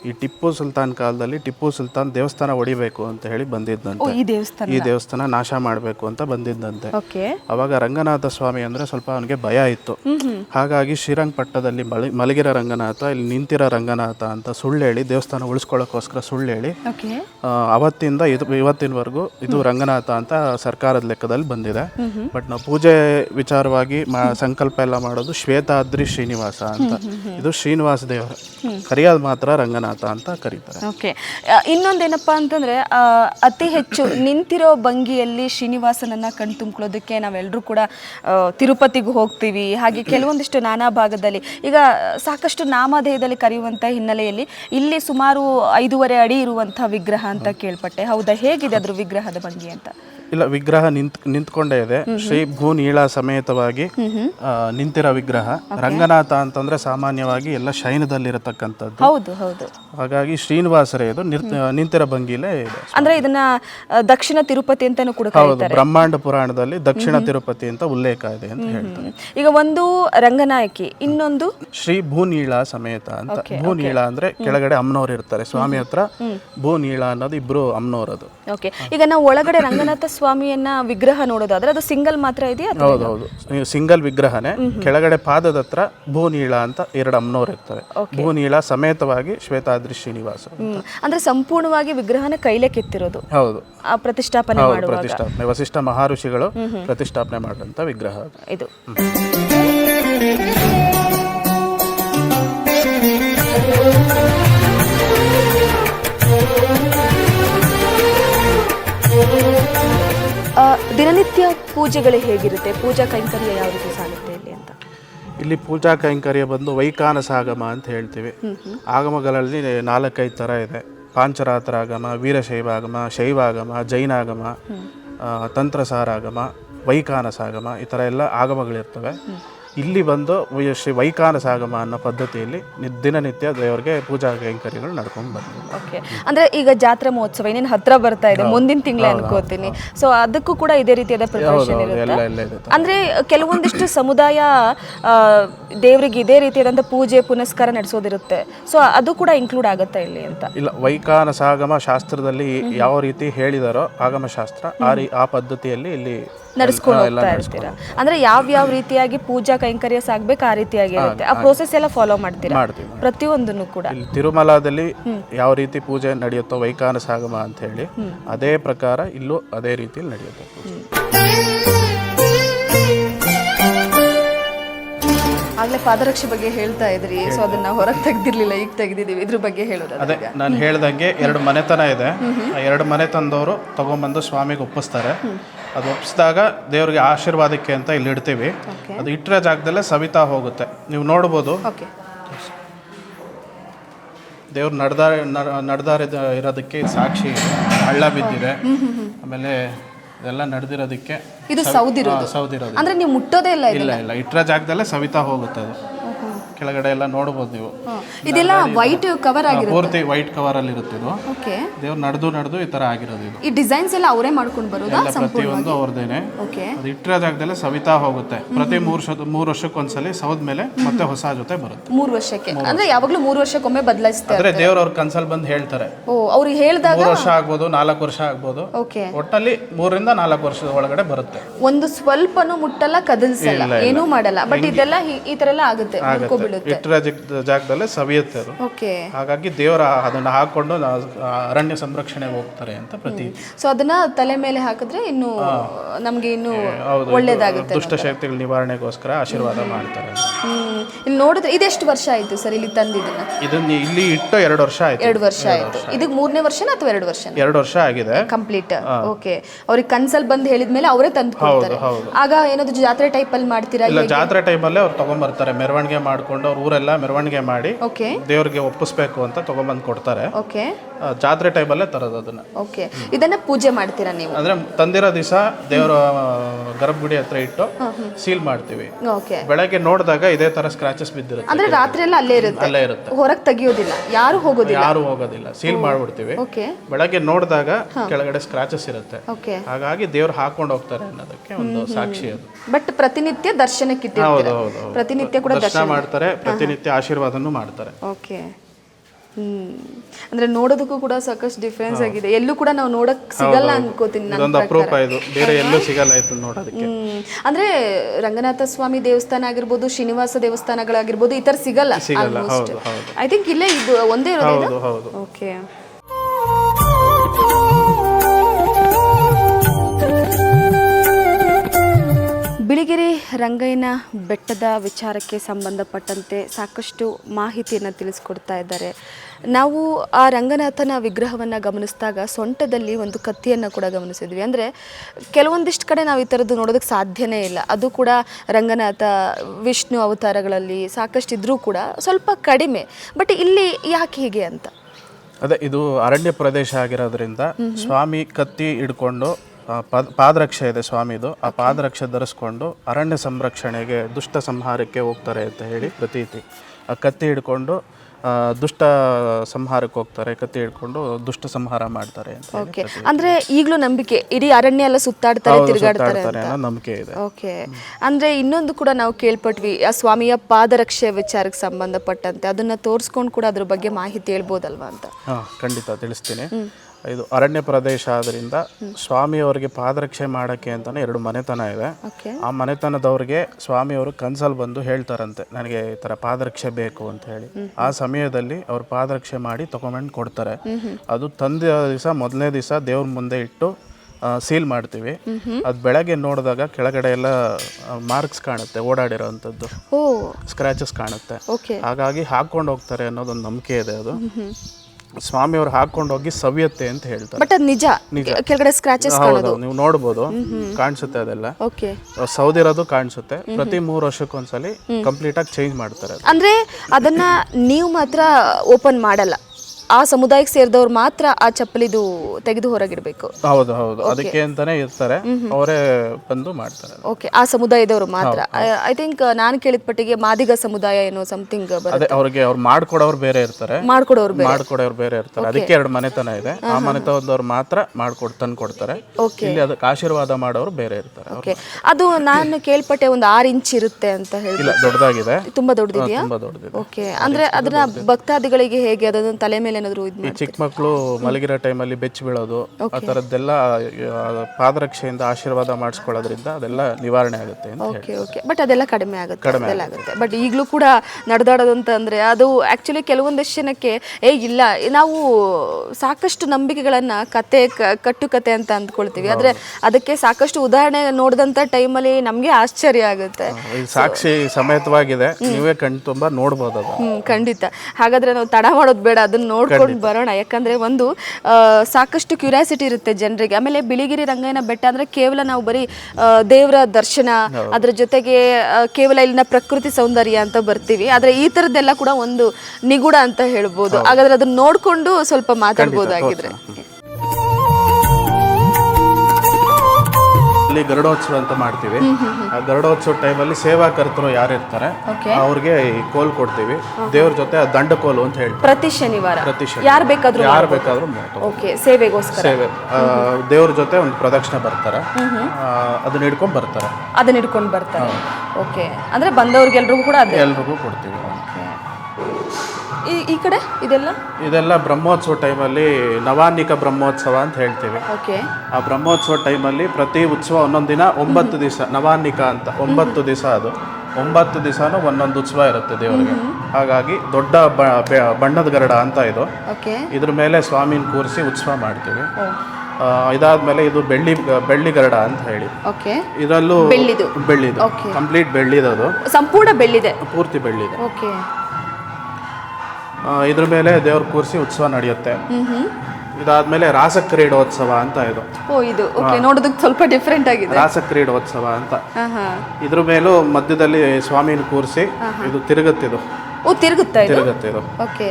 ಈ ಟಿಪ್ಪು ಸುಲ್ತಾನ್ ಕಾಲದಲ್ಲಿ ಟಿಪ್ಪು ಸುಲ್ತಾನ್ ದೇವಸ್ಥಾನ ಹೊಡಿಬೇಕು ಅಂತ ಹೇಳಿ ಬಂದಿದ್ದಂತೆ. ಈ ದೇವಸ್ಥಾನ. ನಾಶ ಮಾಡಬೇಕು ಅಂತ ಬಂದಿದ್ದಂತೆ. ಅವಾಗ ರಂಗನಾಥ ಸ್ವಾಮಿ ಅಂದ್ರೆ ಸ್ವಲ್ಪ ಅವನಿಗೆ ಭಯ ಇತ್ತು. ಹಾಗಾಗಿ ಶ್ರೀರಂಗಪಟ್ಟಣದಲ್ಲಿ ಮಲಗಿರ ಮಲಗಿರೋ ರಂಗನಾಥ ಇಲ್ಲಿ ನಿಂತಿರೋ ರಂಗನಾಥ ಅಂತ ಸುಳ್ಳು ಹೇಳಿ ದೇವಸ್ಥಾನ ಉಳಿಸ್ಕೊಳ್ಳೋಕ್ಕೋಸ್ಕರ ಸುಳ್ಳು ಹೇಳಿ ಅವತ್ತಿಂದ ಇದು ಇವತ್ತಿನವರೆಗೂ ಇದು ರಂಗನಾಥ ಅಂತ ಸರ್ಕಾರದ ಲೆಕ್ಕದಲ್ಲಿ ಬಂದಿದೆ. ಬಟ್ ನಾವು ಪೂಜೆ ವಿಚಾರವಾಗಿ ಮಾ- ಸಂಕಲ್ಪ ಎಲ್ಲ ಮಾಡೋದು ಶ್ವೇತಾದ್ರಿ ಶ್ರೀನಿವಾಸ ಅಂತ. ಇದು ಶ್ರೀನಿವಾಸ ದೇವರ. ಕರಿಯಾದ ಮಾತ್ರ ರಂಗನಾಥ ಅಂತ ಕರೀತಾರೆ. ಓಕೆ. ಇನ್ನೊಂದೇನಪ್ಪ ಅಂತಂದ್ರೆ ಆ, ಅತಿ ಹೆಚ್ಚು ನಿಂತಿರೋ ಭಂಗಿಯಲ್ಲಿ ಶ್ರೀನಿವಾಸನನ್ನ ಕಣ್ ತುಂಬಿಕೊಳ್ಳೋದಕ್ಕೆ ನಾವೆಲ್ಲರೂ ಕೂಡ ತಿರುಪತಿಗೂ ತಿರುಪತಿಗೆ ಹೋಗ್ತೀವಿ. ಹಾಗೆ ಕೆಲವೊಂದಿಷ್ಟು ನಾನಾ ಭಾಗದಲ್ಲಿ. ಈಗ ಸಾಕಷ್ಟು ನಾಮಧೇಯದಲ್ಲಿ ಕರೆಯುವಂಥ ಹಿನ್ನೆಲೆಯಲ್ಲಿ ಇಲ್ಲಿ ಸುಮಾರು ಐದೂವರೆ ಅಡಿ ಇರುವಂತಹ ವಿಗ್ರಹ ಅಂತ ಕೇಳ್ಪಟ್ಟೆ. ಹೌದಾ? ಹೇಗಿದೆ ಅದ್ರ ವಿಗ್ರಹದ ಭಂಗಿ ಅಂತ ಇಲ್ಲ ವಿಗ್ರಹ ನಿಂತ್ ನಿಂತ್ಕೊಂಡೇ ಇದೆ. ಶ್ರೀ ಭೂ ನೀಳ ಸಮೇತವಾಗಿ ಆ, ನಿಂತಿರೋ ವಿಗ್ರಹ. ರಂಗನಾಥ ಅಂತಂದ್ರೆ ಸಾಮಾನ್ಯವಾಗಿ ಎಲ್ಲ ಶೈನದಲ್ಲಿರತಕ್ಕಂಥದ್ದು. ಹೌದು ಹೌದು. ಹಾಗಾಗಿ ಶ್ರೀನಿವಾಸರೇ ಇದು ನಿರ್- ನಿಂತಿರೋ ಭಂಗಿಲೇ ಇದೆ. ಅಂದ್ರೆ ಇದನ್ನ ಆ, ದಕ್ಷಿಣ ತಿರುಪತಿ ಅಂತಾನೂ ಕೂಡ ಹೌದು ಬ್ರಹ್ಮಾಂಡ ಪುರಾಣದಲ್ಲಿ ದಕ್ಷಿಣ ತಿರುಪತಿ ಅಂತ ಉಲ್ಲೇಖ ಇದೆ ಅಂತ ಹೇಳ್ತಾರೆ. ಈಗ ಒಂದು ರಂಗನಾಯಕಿ ಇನ್ನೊಂದು? ಶ್ರೀ ಭೂನೀಳ ಸಮೇತ ಅಂತ. ಭೂನೀಳ ಅಂದ್ರೆ ಕೆಳಗಡೆ ಅಮ್ನೋರ್ ಇರ್ತಾರೆ ಸ್ವಾಮಿ ಹತ್ರ ಭೂನೀಳ ಅನ್ನೋದು ಇಬ್ರು ಅಮ್ಮನವ್ರದು ಓಕೆ ಈಗ ನಾವು ಒಳಗಡೆ ರಂಗನಾಥ ಸ್ವಾಮಿಯನ್ನ ವಿಗ್ರಹ ನೋಡೋದಾದ್ರೆ ಅದು ಸಿಂಗಲ್ ಮಾತ್ರ ಇದೆಯಾ? ಅಥವಾ- ಹೌದು ಹೌದು. ಸಿಂಗಲ್ ವಿಗ್ರಹನೇ. ಕೆಳಗಡೆ ಪಾದದ ಹತ್ರ ಭೂನೀಳ ಅಂತ ಎರಡು ಅಮ್ನೋರ್ ಇರ್ತಾರೆ ಭೂನೀಳ ಸಮೇತವಾಗಿ ಶ್ವೇತಾದ್ರಿ ಶ್ರೀನಿವಾಸ ಹ್ಮ್. ಅಂದ್ರೆ ಸಂಪೂರ್ಣವಾಗಿ ವಿಗ್ರಹನ ಕೈಲೇ ಕೆತ್ತಿರೋದು. ಹೌದು. ಆ ಪ್ರತಿಷ್ಠಾಪನೆ ಹೌದು ಮಾಡುವಾಗ. ಪ್ರತಿಷ್ಠಾಪನೆ. ವಸಿಷ್ಠ ಮಹಾಋಷಿಗಳು ಪ್ರತಿಷ್ಠಾಪನೆ ಮಾಡಿದಂಥ ವಿಗ್ರಹ ಅದು. ಇದು. ದಿನನಿತ್ಯ ಪೂಜೆಗಳು ಹೇಗಿರುತ್ತೆ? ಪೂಜಾ ಕೈಂಕರ್ಯ ಯಾವ ರೀತಿ ಸಾಗುತ್ತೆ ಇಲ್ಲಿ ಅಂತ? ಇಲ್ಲಿ ಪೂಜಾ ಕೈಂಕರ್ಯ ಬಂದು ವೈಕಾನಸ ಆಗಮ ಅಂತ ಹೇಳ್ತೀವಿ. ಆಗಮಗಳಲ್ಲಿ ನಾಲ್ಕೈದು ಥರ ಇದೆ. ಪಾಂಚರಾತ್ರ ಆಗಮ ವೀರಶೈವ ಆಗಮ ಶೈವಾಗಮ ಜೈನಾಗಮ ತಂತ್ರಸಾರಾಗಮ ವೈಕಾನಸ ಆಗಮ ಈ ಥರ ಎಲ್ಲ ಆಗಮಗಳಿರ್ತವೆ. ಇಲ್ಲಿ ಬಂದು ಶ್ರೀ ವೈಕಾನ ಸಾಗಮ ಅನ್ನೋ ಪದ್ಧತಿಯಲ್ಲಿ ದಿನನಿತ್ಯ ದೇವರಿಗೆ ಪೂಜಾ ಕೈಂಕರ್ಯಗಳು ನಡ್ಕೊಂಡು ಬರ್ತೀವಿ. ಓಕೆ. ಅಂದ್ರೆ ಈಗ ಜಾತ್ರಾ ಮಹೋತ್ಸವ ಇನ್ನೇನು ಹತ್ರ ಬರ್ತಾ ಇದೆ? ಮುಂದಿನ ತಿಂಗಳೇ ಅನ್ಕೋತೀನಿ. ಸೊ ಅದಕ್ಕೂ ಕೂಡ ಇದೇ ರೀತಿಯಾದ ಪ್ರಿಪರೇಷನ್ ಹೌದು, ಎಲ್ಲ ಎಲ್ಲ ಇದೆ. ಅಂದ್ರೆ ಕೆಲವೊಂದಿಷ್ಟು ಸಮುದಾಯ ದೇವರಿಗೆ ದೇವ್ರಿಗೆ ಇದೇ ರೀತಿಯಾದಂಥ ಪೂಜೆ ಪುನಸ್ಕಾರ ನಡೆಸೋದಿರುತ್ತೆ. ಸೊ ಅದು ಕೂಡ ಇನ್ಕ್ಲೂಡ್ ಆಗುತ್ತೆ ಇಲ್ಲಿ ಅಂತ? ಇಲ್ಲ ವೈಕಾನ ಸಾಗಮ ಶಾಸ್ತ್ರದಲ್ಲಿ ಯಾವ ರೀತಿ ಹೇಳಿದಾರೋ ಆಗಮ ಶಾಸ್ತ್ರ ಆ ರೀ ಆ ಪದ್ಧತಿಯಲ್ಲಿ ಇಲ್ಲಿ ನಡೆಸ್ಕೊಂಡು ಹೋಗ್ತಾ ಇರ್ತೀರಾ? ಅಂದ್ರೆ ಯಾವ ಯಾವ ರೀತಿಯಾಗಿ ಪೂಜಾ ಕೈಂಕರ್ಯ ಸಾಗ್ಬೇಕು ಆ ರೀತಿಯಾಗಿ ಇರುತ್ತೆ. ಆ ಪ್ರೋಸೆಸ್ ಎಲ್ಲ ಫಾಲೋ ಮಾಡ್ತೀರಾ? ಮಾಡ್ತೀವಿ ಪ್ರತಿಯೊಂದನ್ನು ಕೂಡ? ತಿರುಮಲಾದಲ್ಲಿ ತಿರುಮಲದಲ್ಲಿ ಯಾವ ರೀತಿ ಪೂಜೆ ನಡೆಯುತ್ತೋ ವೈಕಾನ ಸಾಗಮ ಅಂತ ಹೇಳಿ ಅದೇ ಪ್ರಕಾರ ಇಲ್ಲೂ ಅದೇ ರೀತಿಯಲ್ಲಿ ನಡೆಯುತ್ತೆ ಪೂಜೆ. ಆಗ್ಲೇ ಪಾದರಕ್ಷೆ ಬಗ್ಗೆ ಹೇಳ್ತಾ ಇದ್ರಿ ಸೊ ಅದನ್ನ ಹೊರಗೆ ತೆಗ್ದಿರ್ಲಿಲ್ಲ ಈಗ ತೆಗ್ದಿದೀವಿ ಇದ್ರ ಬಗ್ಗೆ ಹೇಳೋದು ಅದೇ ನಾನು ಹೇಳ್ದಂಗೆ ಎರಡು ಮನೆತನ ಇದೆ. ಆ ಎರಡು ಮನೆತನದವರು ತಗೊಂಬಂದು ಸ್ವಾಮಿಗೆ ಒಪ್ಪಿಸ್ತಾರೆ. ಅದು ಒಪ್ಪಿಸಿದಾಗ ದೇವರಿಗೆ ಆಶೀರ್ವಾದಕ್ಕೆ ಅಂತ ಇಲ್ಲಿ ಇಡ್ತೀವಿ. ಅದು ಇಟ್ಟಿರೋ ಜಾಗದಲ್ಲೇ ಸವಿತಾ ಹೋಗುತ್ತೆ. ನೀವು ನೋಡ್ಬೋದು. ಓಕೆ ದೇವ್ರು ನಡೆದಾರ ನಡೆದಾರ ಇರೋದಕ್ಕೆ ಇದು ಸಾಕ್ಷಿ ಇದೆ. ಹಳ್ಳ ಬಿದ್ದಿದೆ. ಆಮೇಲೆ ಇದೆಲ್ಲ ನಡೆದಿರೋದಕ್ಕೆ ಇದು ಸೌದಿರೋದು ಸೌದಿರೋದು ಅಂದ್ರೆ ನೀವು ಮುಟ್ಟೋದೇ ಇಲ್ಲ ಇಲ್ಲ ಇಲ್ಲ. ಇಟ್ಟಿರೋ ಜಾಗದಲ್ಲೇ ಸವಿತಾ ಹೋಗುತ್ತೆ ಅದು. ಕೆಳಗಡೆ ಎಲ್ಲ ನೋಡಬಹುದು ನೀವು. ಇದೆಲ್ಲ ವೈಟ್ ಕವರ್ ಆಗಿರುತ್ತೆ. ಪೂರ್ತಿ ವೈಟ್ ಕವರಲ್ಲಿ ಇರುತ್ತೆ ಇದು. ಓಕೆ. ದೇವ್ರ ನಡೆದು ನಡೆದು ಈ ತರ ಆಗಿರೋದು ಇದು. ಈ ಡಿಸೈನ್ಸ್ ಎಲ್ಲ ಅವರೇ ಮಾಡ್ಕೊಂಡು ಬರೋದಾ ಪ್ರತಿಯೊಂದು ಅವ್ರದ್ದೇನೆ. ಓಕೆ. ಅದು ಇಟ್ಟಿರೋ ಜಾಗದಲ್ಲೇ ಸವಿತಾ ಹೋಗುತ್ತೆ. ಪ್ರತಿ ಮೂರು ಮೂರು ವರ್ಷಕ್ಕೊಂದ್ಸಲಿ ಸವದ ಮೇಲೆ ಮತ್ತೆ ಹೊಸ ಜೊತೆ ಬರುತ್ತೆ. ಮೂರು ವರ್ಷಕ್ಕೆ. ಅಂದ್ರೆ ಯಾವಾಗ್ಲೂ ಮೂರು ವರ್ಷಕ್ಕೊಮ್ಮೆ ಬದಲಾಯಿಸ್ತಾರೆ ಅಂದ್ರೆ ದೇವ್ರು ಅವ್ರ ಕನ್ಸಲ್ಲಿ ಬಂದು ಹೇಳ್ತಾರೆ. ಓ ಅವ್ರಿಗೆ ಹೇಳಿದಾಗ ಮೂರು ವರ್ಷ ಆಗ್ಬೋದು ನಾಲ್ಕು ವರ್ಷ ಆಗ್ಬೋದು. ಓಕೆ. ಒಟ್ಟಲ್ಲಿ ಮೂರರಿಂದ ನಾಲ್ಕು ವರ್ಷದ ಒಳಗಡೆ ಬರುತ್ತೆ. ಒಂದು ಸ್ವಲ್ಪನೂ ಮುಟ್ಟಲ್ಲ ಕದಲ್ಸಲ್ಲ. ಏನೂ ಮಾಡಲ್ಲ. ಬಟ್ ಇದೆಲ್ಲ ಈ ತರ ಎಲ್ಲ ಆಗುತ್ತೆ. ಇಟ್ಟಿರೋ ಜಾಗದಲ್ಲೇ ಸವಿಯುತ್ತೆ ಅದು. ಓಕೆ. ಹಾಗಾಗಿ ದೇವರ ಅದನ್ನ ಹಾಕೊಂಡು ಅರಣ್ಯ ಸಂರಕ್ಷಣೆಗೆ ಹೋಗ್ತಾರೆ ಅಂತ ಪ್ರತಿ ಸೊ ಅದನ್ನ ತಲೆ ಮೇಲೆ ಹಾಕಿದ್ರೆ ಇನ್ನು ನಮ್ಗೆ ಇನ್ನು ಹೌದು ಒಳ್ಳೇದಾಗುತ್ತೆ ದುಷ್ಟ ಶಕ್ತಿಗಳ ನಿವಾರಣೆಗೋಸ್ಕರ ಆಶೀರ್ವಾದ ಮಾಡ್ತಾರೆ. ಹ್ಮ್. ಇಲ್ಲಿ ನೋಡಿದ್ರೆ ಇದೆಷ್ಟು ವರ್ಷ ಆಯ್ತು ಸರ್ ಇಲ್ಲಿ ತಂದಿದ್ದನ್ನ? ಇದನ್ನ ಇಲ್ಲಿ ಇಟ್ಟು ಎರಡು ವರ್ಷ ಆಯ್ತು. ಎರಡು ವರ್ಷ ಆಯ್ತು. ಇದಕ್ಕೆ ಮೂರನೇ ವರ್ಷ ಅಥವಾ ಎರಡು ವರ್ಷ ಎರಡು ವರ್ಷ ಆಗಿದೆ. Complete okay. ಅವ್ರಿಗೆ ಕನ್ಸಲ್ ಬಂದು ಹೇಳಿದ್ಮೇಲೆ ಅವರೇ ತಂದು ಕೊಡ್ತಾರೆ. ಆಗ ಏನಾದ್ರು ಜಾತ್ರೆ ಟೈಪ್ ಅಲ್ಲಿ ಮಾಡ್ತೀರಾ ಇಲ್ಲ ಜಾತ್ರೆ ಟೈಮಲ್ಲೇ ಅವ್ರು ತಗೊಂಡ್ಬರ್ತಾರೆ ಮೆರವಣಿಗೆ ಮಾಡ್ಕೊಂಡು ಅವ್ರ ಊರೆಲ್ಲ ಮೆರವಣಿಗೆ ಮಾಡಿ ಓಕೆ ದೇವ್ರಿಗೆ ಒಪ್ಪಿಸ್ಬೇಕು ಅಂತ ತಗೊಂಬಂದು ಕೊಡ್ತಾರೆ. ಓಕೆ ಆ, ಜಾತ್ರೆ ಟೈಮಲ್ಲೇ ತರೋದು ಅದನ್ನ. ಓಕೆ ಇದನ್ನ ಪೂಜೆ ಮಾಡ್ತೀರಾ ನೀವು? ಅಂದ್ರೆ ತಂದಿರೋ ದಿವಸ ದೇವರ ಗರ್ಭಗುಡಿ ಹತ್ರ ಇಟ್ಟು ಸೀಲ್ ಮಾಡ್ತೀವಿ. ಓಕೆ ಬೆಳಗ್ಗೆ ನೋಡಿದಾಗ ಇದೇ ತರ ಸ್ಕ್ರಾಚಸ್ ಬಿದ್ದಿರುತ್ತೆ ಅಂದ್ರೆ ರಾತ್ರಿ ಎಲ್ಲ ಅಲ್ಲೇ ಇರುತ್ತೆ? ಅಲ್ಲೇ ಇರುತ್ತೆ. ಹೊರಗೆ ತೆಗಿಯೋದಿಲ್ಲ? ಯಾರು ಹೋಗೋದಿಲ್ಲ? ಯಾರು ಹೋಗೋದಿಲ್ಲ. ಸೀಲ್ ಮಾಡ್ಬಿಡ್ತೀವಿ. ಓಕೆ ಬೆಳಗ್ಗೆ ನೋಡಿದಾಗ ಕೆಳಗಡೆ ಸ್ಕ್ರಾಚಸ್ ಇರುತ್ತೆ. ಓಕೆ ಹಾಗಾಗಿ ದೇವ್ರು ಹಾಕೊಂಡು ಹೋಗ್ತಾರೆ ಅನ್ನೋದಕ್ಕೆ ಒಂದು ಸಾಕ್ಷಿ ಅದು. ಬಟ್ ಪ್ರತಿನಿತ್ಯ ದರ್ಶನಕ್ಕೆ ಹೌದು ಹೌದು ಹೌದು. ಪ್ರತಿನಿತ್ಯ ಕೂಡ ದರ್ಶನ ಮಾಡ್ತಾರೆ ಪ್ರತಿನಿತ್ಯ ಆಶೀರ್ವಾದನೂ ಮಾಡ್ತಾರೆ. ಓಕೆ. ಹ್ಮ್. ಅಂದ್ರೆ ನೋಡೋದಕ್ಕೂ ಕೂಡ ಸಾಕಷ್ಟು ಡಿಫ್ರೆನ್ಸ್ ಆಗಿದೆ. ಎಲ್ಲೂ ಕೂಡ ನಾವು ನೋಡಕ್ ಸಿಗಲ್ಲ ಅನ್ಕೋತೀನಿ ನನ್ನ ಇದೊಂದು ಅಪರೂಪ ಇದು. ಬೇರೆ ಎಲ್ಲೂ ಸಿಗಲ್ಲ ಇದು ನೋಡೋದಕ್ಕೆ. ಹ್ಮ್. ಅಂದ್ರೆ ರಂಗನಾಥ ಸ್ವಾಮಿ ದೇವಸ್ಥಾನ ಆಗಿರ್ಬೋದು ಶ್ರೀನಿವಾಸ ದೇವಸ್ಥಾನಗಳಾಗಿರ್ಬೋದು ಈ ತರ ಸಿಗಲ್ಲ ಸಿಗಲ್ಲ. ಹೌದು ಹೌದು. ಐ ಥಿಂಕ್ ಇಲ್ಲೇ ಇದು ಒಂದೇ ಇರೋದು ಹೌದು ಹೌದು. ಓಕೆ. ರಂಗಯ್ಯನ ಬೆಟ್ಟದ ವಿಚಾರಕ್ಕೆ ಸಂಬಂಧಪಟ್ಟಂತೆ ಸಾಕಷ್ಟು ಮಾಹಿತಿಯನ್ನು ತಿಳಿಸ್ಕೊಡ್ತಾ ಇದ್ದಾರೆ. ನಾವು ಆ ರಂಗನಾಥನ ವಿಗ್ರಹವನ್ನು ಗಮನಿಸಿದಾಗ ಸೊಂಟದಲ್ಲಿ ಒಂದು ಕತ್ತಿಯನ್ನು ಕೂಡ ಗಮನಿಸಿದ್ವಿ. ಅಂದರೆ ಕೆಲವೊಂದಿಷ್ಟು ಕಡೆ ನಾವು ಈ ಥರದ್ದು ನೋಡೋದಕ್ಕೆ ಸಾಧ್ಯನೇ ಇಲ್ಲ. ಅದು ಕೂಡ ರಂಗನಾಥ ವಿಷ್ಣು ಅವತಾರಗಳಲ್ಲಿ ಸಾಕಷ್ಟು ಇದ್ದರೂ ಕೂಡ ಸ್ವಲ್ಪ ಕಡಿಮೆ. ಬಟ್ ಇಲ್ಲಿ ಯಾಕೆ ಹೀಗೆ ಅಂತ? ಅದೇ ಇದು ಅರಣ್ಯ ಪ್ರದೇಶ ಆಗಿರೋದ್ರಿಂದ ಸ್ವಾಮಿ ಕತ್ತಿ ಹಿಡ್ಕೊಂಡು ಪಾದ ಪಾದರಕ್ಷೆ ಇದೆ ಸ್ವಾಮಿದು. ಆ ಪಾದರಕ್ಷೆ ಧರಿಸ್ಕೊಂಡು ಅರಣ್ಯ ಸಂರಕ್ಷಣೆಗೆ ದುಷ್ಟ ಸಂಹಾರಕ್ಕೆ ಹೋಗ್ತಾರೆ ಅಂತ ಹೇಳಿ ಪ್ರತೀತಿ. ಆ ಕತ್ತಿ ಹಿಡ್ಕೊಂಡು ದುಷ್ಟ ಸಂಹಾರಕ್ಕೆ ಹೋಗ್ತಾರೆ ಕತ್ತಿ ಹಿಡ್ಕೊಂಡು ದುಷ್ಟ ಸಂಹಾರ ಮಾಡ್ತಾರೆ ಅಂತ ಹೇಳಿ ಓಕೆ ಅಂದ್ರೆ ಈಗಲೂ ನಂಬಿಕೆ ಇಡೀ ಅರಣ್ಯ ಎಲ್ಲ ಸುತ್ತಾಡ್ತಾರೆ ಹೌದು, ತಿರುಗಾಡ್ತಾರೆ ಸುತ್ತಾಡ್ತಾರೆ ಅಂತ ಅನ್ನೋ ನಂಬಿಕೆ ಇದೆ. ಓಕೆ ಅಂದ್ರೆ ಇನ್ನೊಂದು ಕೂಡ ನಾವು ಕೇಳ್ಪಟ್ವಿ ಆ ಸ್ವಾಮಿಯ ಪಾದರಕ್ಷೆ ವಿಚಾರಕ್ಕೆ ಸಂಬಂಧಪಟ್ಟಂತೆ. ಅದನ್ನ ತೋರಿಸ್ಕೊಂಡು ಕೂಡ ಅದ್ರ ಬಗ್ಗೆ ಮಾಹಿತಿ ಹೇಳ್ಬೋದಲ್ವಾ ಅಂತ? ಹಾಂ ಖಂಡಿತ ತಿಳಿಸ್ತೀನಿ. ಇದು ಅರಣ್ಯ ಪ್ರದೇಶ ಆದ್ರಿಂದ ಸ್ವಾಮಿಯವರಿಗೆ ಪಾದರಕ್ಷೆ ಮಾಡೋಕ್ಕೆ ಅಂತಾನೆ ಎರಡು ಮನೆತನ ಇದೆ. ಆ ಮನೆತನದವ್ರಿಗೆ ಸ್ವಾಮಿಯವರು ಕನ್ಸಲ್ ಬಂದು ಹೇಳ್ತಾರಂತೆ ನನಗೆ ಈ ಥರ ಪಾದರಕ್ಷೆ ಬೇಕು ಅಂತ ಹೇಳಿ. ಆ ಸಮಯದಲ್ಲಿ ಅವ್ರು ಪಾದರಕ್ಷೆ ಮಾಡಿ ತಗೊಂಬಂದು ಕೊಡ್ತಾರೆ. ಅದು ತಂದ ದಿವಸ ಮೊದಲನೇ ದಿವಸ ದೇವ್ರ ಮುಂದೆ ಇಟ್ಟು ಸೀಲ್ ಮಾಡ್ತೀವಿ. ಅದು ಬೆಳಗ್ಗೆ ನೋಡಿದಾಗ ಕೆಳಗಡೆ ಎಲ್ಲ ಮಾರ್ಕ್ಸ್ ಕಾಣುತ್ತೆ ಓಡಾಡಿರೋವಂಥದ್ದು ಸ್ಕ್ರಾಚಸ್ ಕಾಣುತ್ತೆ. ಹಾಗಾಗಿ ಹಾಕೊಂಡು ಹೋಗ್ತಾರೆ ಅನ್ನೋದೊಂದು ನಂಬಿಕೆ ಇದೆ ಅದು. ಸ್ವಾಮಿಯವ್ರು ಹಾಕೊಂಡು ಹೋಗಿ ಸವ್ಯತೆ ಅಂತ ಹೇಳ್ತಾರೆ. ಬಟ್ ಅದು ನಿಜ. ಕೆಳಗಡೆ ಸ್ಕ್ರಾಚಸ್ ಹೌದು ನೀವು ನೋಡ್ಬೋದು ಕಾಣಿಸುತ್ತೆ ಅದೆಲ್ಲ. ಓಕೆ. ಸೌದಿರೋದು ಕಾಣಿಸುತ್ತೆ. ಪ್ರತಿ ಮೂರು ವರ್ಷಕ್ಕೊಂದ್ಸಲಿ ಕಂಪ್ಲೀಟ್ ಆಗಿ ಚೇಂಜ್ ಮಾಡ್ತಾರೆ ಅಂದ್ರೆ ಅದನ್ನ ನೀವು ಮಾತ್ರ ಓಪನ್ ಮಾಡಲ್ಲ. ಆ ಸಮುದಾಯಕ್ಕೆ ಸೇರಿದವ್ರು ಮಾತ್ರ ಆ ಚಪ್ಪಲಿದು ತೆಗೆದು ಹೊರಗಿಡಬೇಕು. ಹೌದು ಹೌದು. ಅದಕ್ಕೆ ಅಂತಾನೆ ಇರ್ತಾರೆ. ಅವರೇ ಬಂದು ಮಾಡ್ತಾರೆ. ಓಕೆ ಆ ಸಮುದಾಯದವರು ಮಾತ್ರ. ಐ ಥಿಂಕ್ ನಾನು ಕೇಳಿದ ಪಟ್ಟಿಗೆ ಮಾದಿಗ ಸಮುದಾಯ ಏನೋ ಸಮಥಿಂಗ್ ಅದೇ ಅವ್ರಿಗೆ ಅವ್ರು ಮಾಡ್ಕೊಡೋರು ಬೇರೆ ಇರ್ತಾರೆ. ಮಾಡ್ಕೊಡೋರು ಬೇರೆ. ಮಾಡ್ಕೊಡೋರು ಬೇರೆ ಇರ್ತಾರೆ. ಅದಕ್ಕೆ ಎರಡು ಮನೆತನ ಇದೆ. ಆ ಮನೆತನದವ್ರು ಮಾತ್ರ ಮಾಡ್ಕೊಡ್ ತಂದು ಕೊಡ್ತಾರೆ ಓಕೆ ಇಲ್ಲಿ ಅದಕ್ಕೆ ಆಶೀರ್ವಾದ ಮಾಡೋರು ಬೇರೆ ಇರ್ತಾರೆ ಓಕೆ ಅದು ನಾನು ಕೇಳ್ಪಟ್ಟೆ ಒಂದು ಆರು ಇಂಚ್ ಇರುತ್ತೆ ಅಂತ ಹೇಳಿ ಇಲ್ಲ ದೊಡ್ಡದಾಗಿದೆ. ತುಂಬಾ ದೊಡ್ಡದಿದೆಯಾ? ತುಂಬಾ ದೊಡ್ಡದಿದೆ. ಓಕೆ ಅಂದ್ರೆ ಅದನ್ನ ಭಕ್ತಾದಿಗಳಿಗೆ ಹೇಗೆ ಅದನ್ನ ತಲೆ ಮೇಲೆ ಏನಾದ್ರು ಇದು ಈ ಚಿಕ್ಕ ಮಕ್ಕಳು ಮಲಗಿರೋ ಟೈಮಲ್ಲಿ ಬೆಚ್ಚ ಬೀಳೋದು ಆ ಥರದ್ದೆಲ್ಲ ಪಾದರಕ್ಷೆಯಿಂದ ಆಶೀರ್ವಾದ ಮಾಡಿಸ್ಕೊಳ್ಳೋದ್ರಿಂದ ಅದೆಲ್ಲ ನಿವಾರಣೆ ಆಗುತ್ತೆ ಅಂತ ಓಕೆ ಓಕೆ ಬಟ್ ಅದೆಲ್ಲ ಕಡಿಮೆ ಆಗುತ್ತೆ ಕಡಿಮೆ ಆಗುತ್ತೆ. ಬಟ್ ಈಗಲೂ ಕೂಡ ನಡೆದಾಡೋದು ಅಂತ ಅಂದರೆ ಅದು ಆಕ್ಚುಲಿ ಕೆಲವೊಂದಷ್ಟು ಜನಕ್ಕೆ ಏ ಇಲ್ಲ ನಾವು ಸಾಕಷ್ಟು ನಂಬಿಕೆಗಳನ್ನ ಕತೆ ಕಟ್ಟು ಕಟ್ಟುಕತೆ ಅಂತ ಅಂದ್ಕೊಳ್ತೀವಿ. ಆದ್ರೆ ಅದಕ್ಕೆ ಸಾಕಷ್ಟು ಉದಾಹರಣೆ ನೋಡಿದಂಥ ಟೈಮಲ್ಲಿ ನಮಗೆ ಆಶ್ಚರ್ಯ ಆಗುತ್ತೆ. ಸಾಕ್ಷಿ ಸಮೇತವಾಗಿದೆ. ನೀವೇ ಕಣ್ ತುಂಬ ನೋಡ್ಬೋದು ಅದು ಖಂಡಿತ. ಹಾಗಾದ್ರೆ ನಾವು ತಡ ಮಾಡೋದು ಬೇಡ ಅದನ್ನ ನೋಡ್ಕೊಂಡು ಬರೋಣ. ಯಾಕಂದ್ರೆ ಒಂದು ಸಾಕಷ್ಟು ಕ್ಯೂರಿಯಾಸಿಟಿ ಇರುತ್ತೆ ಜನರಿಗೆ. ಆಮೇಲೆ ಬಿಳಿಗಿರಿ ರಂಗಯ್ಯನ ಬೆಟ್ಟ ಅಂದ್ರೆ ಕೇವಲ ನಾವು ಬರೀ ದೇವರ ದರ್ಶನ ಅದ್ರ ಜೊತೆಗೆ ಕೇವಲ ಇಲ್ಲಿನ ಪ್ರಕೃತಿ ಸೌಂದರ್ಯ ಅಂತ ಬರ್ತೀವಿ. ಆದ್ರೆ ಈ ತರದ್ದೆಲ್ಲ ಕೂಡ ಒಂದು ನಿಗೂಢ ಅಂತ ಹೇಳ್ಬೋದು. ಹಾಗಾದ್ರೆ ಅದನ್ನ ನೋಡ್ಕೊಂಡು ಸ್ವಲ್ಪ ಮಾತಾಡ್ಬೋದಾಗಿದ್ರೆ. ಇಲ್ಲಿ ಗರುಡೋತ್ಸವ ಅಂತ ಮಾಡ್ತೀವಿ. ಆ ಗರುಡೋತ್ಸವ ಟೈಮಲ್ಲಿ ಸೇವಾಕರ್ತರು ಯಾರು ಇರ್ತಾರೆ Okay. ಅವ್ರಿಗೆ ಈ ಕೋಲ್ ಕೊಡ್ತೀವಿ. ದೇವ್ರ ಜೊತೆ ಆ ದಂಡ ಕೋಲು ಅಂತ ಹೇಳಿ ಪ್ರತಿ ಶನಿವಾರ. ಪ್ರತಿ ಶನಿವಾರ. ಯಾರು ಬೇಕಾದ್ರೂ ಯಾರು ಬೇಕಾದ್ರೂ ಮಾಡ್ಬೋದು. ಓಕೆ ಸೇವೆಗೋಸ್ಕರ. ಸೇವೆ ಆ, ದೇವ್ರ ಜೊತೆ ಒಂದು ಪ್ರದಕ್ಷಿಣೆ ಬರ್ತಾರೆ. ಆ, ಅದನ್ನ ಹಿಡ್ಕೊಂಡ್ ಬರ್ತಾರೆ. ಅದನ್ನ ಹಿಡ್ಕೊಂಡು ಬರ್ತಾರೆ. ಓಕೆ ಅಂದ್ರೆ ಬಂದವ್ರಿಗೆಲ್ರಿಗೂ ಕೂಡ ಅದೇ. ಎಲ್ರಿಗೂ ಕೊಡ್ತೀವಿ. ಈ ಈ ಕಡೆ ಇದೆಲ್ಲ? ಇದೆಲ್ಲ ಬ್ರಹ್ಮೋತ್ಸವ ಟೈಮಲ್ಲಿ ನವಾನಿಕ ಬ್ರಹ್ಮೋತ್ಸವ ಅಂತ ಹೇಳ್ತೀವಿ. ಓಕೆ. ಆ ಬ್ರಹ್ಮೋತ್ಸವ ಟೈಮಲ್ಲಿ ಪ್ರತಿ ಉತ್ಸವ ಒಂದೊಂದು ದಿನ ಒಂಬತ್ತು ದಿವಸ ನವಾನಿಕ ಅಂತ ಒಂಬತ್ತು ದಿವಸ ಅದು. ಒಂಬತ್ತು ದಿವಸನೂ ಒಂದೊಂದು ಉತ್ಸವ ಇರುತ್ತೆ ದೇವರಿಗೆ. ಹಾಗಾಗಿ ದೊಡ್ಡ ಬ- ಬೆ- ಬಣ್ಣದ ಗರಡ ಅಂತ ಇದು. ಓಕೆ. ಇದ್ರ ಮೇಲೆ ಸ್ವಾಮಿನ ಕೂರಿಸಿ ಉತ್ಸವ ಮಾಡ್ತೀವಿ. ಆ, ಇದಾದ್ಮೇಲೆ ಇದು ಬೆಳ್ಳಿ ಬೆಳ್ಳಿ ಗರಡ ಅಂತ ಹೇಳಿ. ಓಕೆ. ಇದರಲ್ಲೂ ಬೆಳ್ಳಿದು. ಬೆಳ್ಳಿದು. ಓಕೆ. ಕಂಪ್ಲೀಟ್ ಬೆಳ್ಳಿದದು. ಸಂಪೂರ್ಣ ಬೆಳ್ಳಿದೆ. ಪೂರ್ತಿ ಬೆಳ್ಳಿದೆ. ಓಕೆ. ಇದ್ರ ಮೇಲೆ ದೇವ್ರ ಕೂರಿಸಿ ಉತ್ಸವ ನಡೆಯುತ್ತೆ. ಇದಾದ್ಮೇಲೆ ರಾಸಕ್ರೀಡೋತ್ಸವ ಅಂತ ಇದು. ಓ ಇದು. ಓಕೆ ನೋಡೋದಕ್ಕೆ ಸ್ವಲ್ಪ ಡಿಫ್ರೆಂಟ್ ಆಗಿದೆ. ರಾಸಕ್ರೀಡೋತ್ಸವ ಅಂತ. ಹಾ ಹಾ ಇದ್ರ ಮೇಲೂ ಮಧ್ಯದಲ್ಲಿ ಸ್ವಾಮಿನ ಕೂರಿಸಿ ಇದು ತಿರುಗುತ್ತಿದು. ಓ ತಿರುಗುತ್ತಾ ತಿರುಗತ್ತೆ ಇದು ಓಕೆ.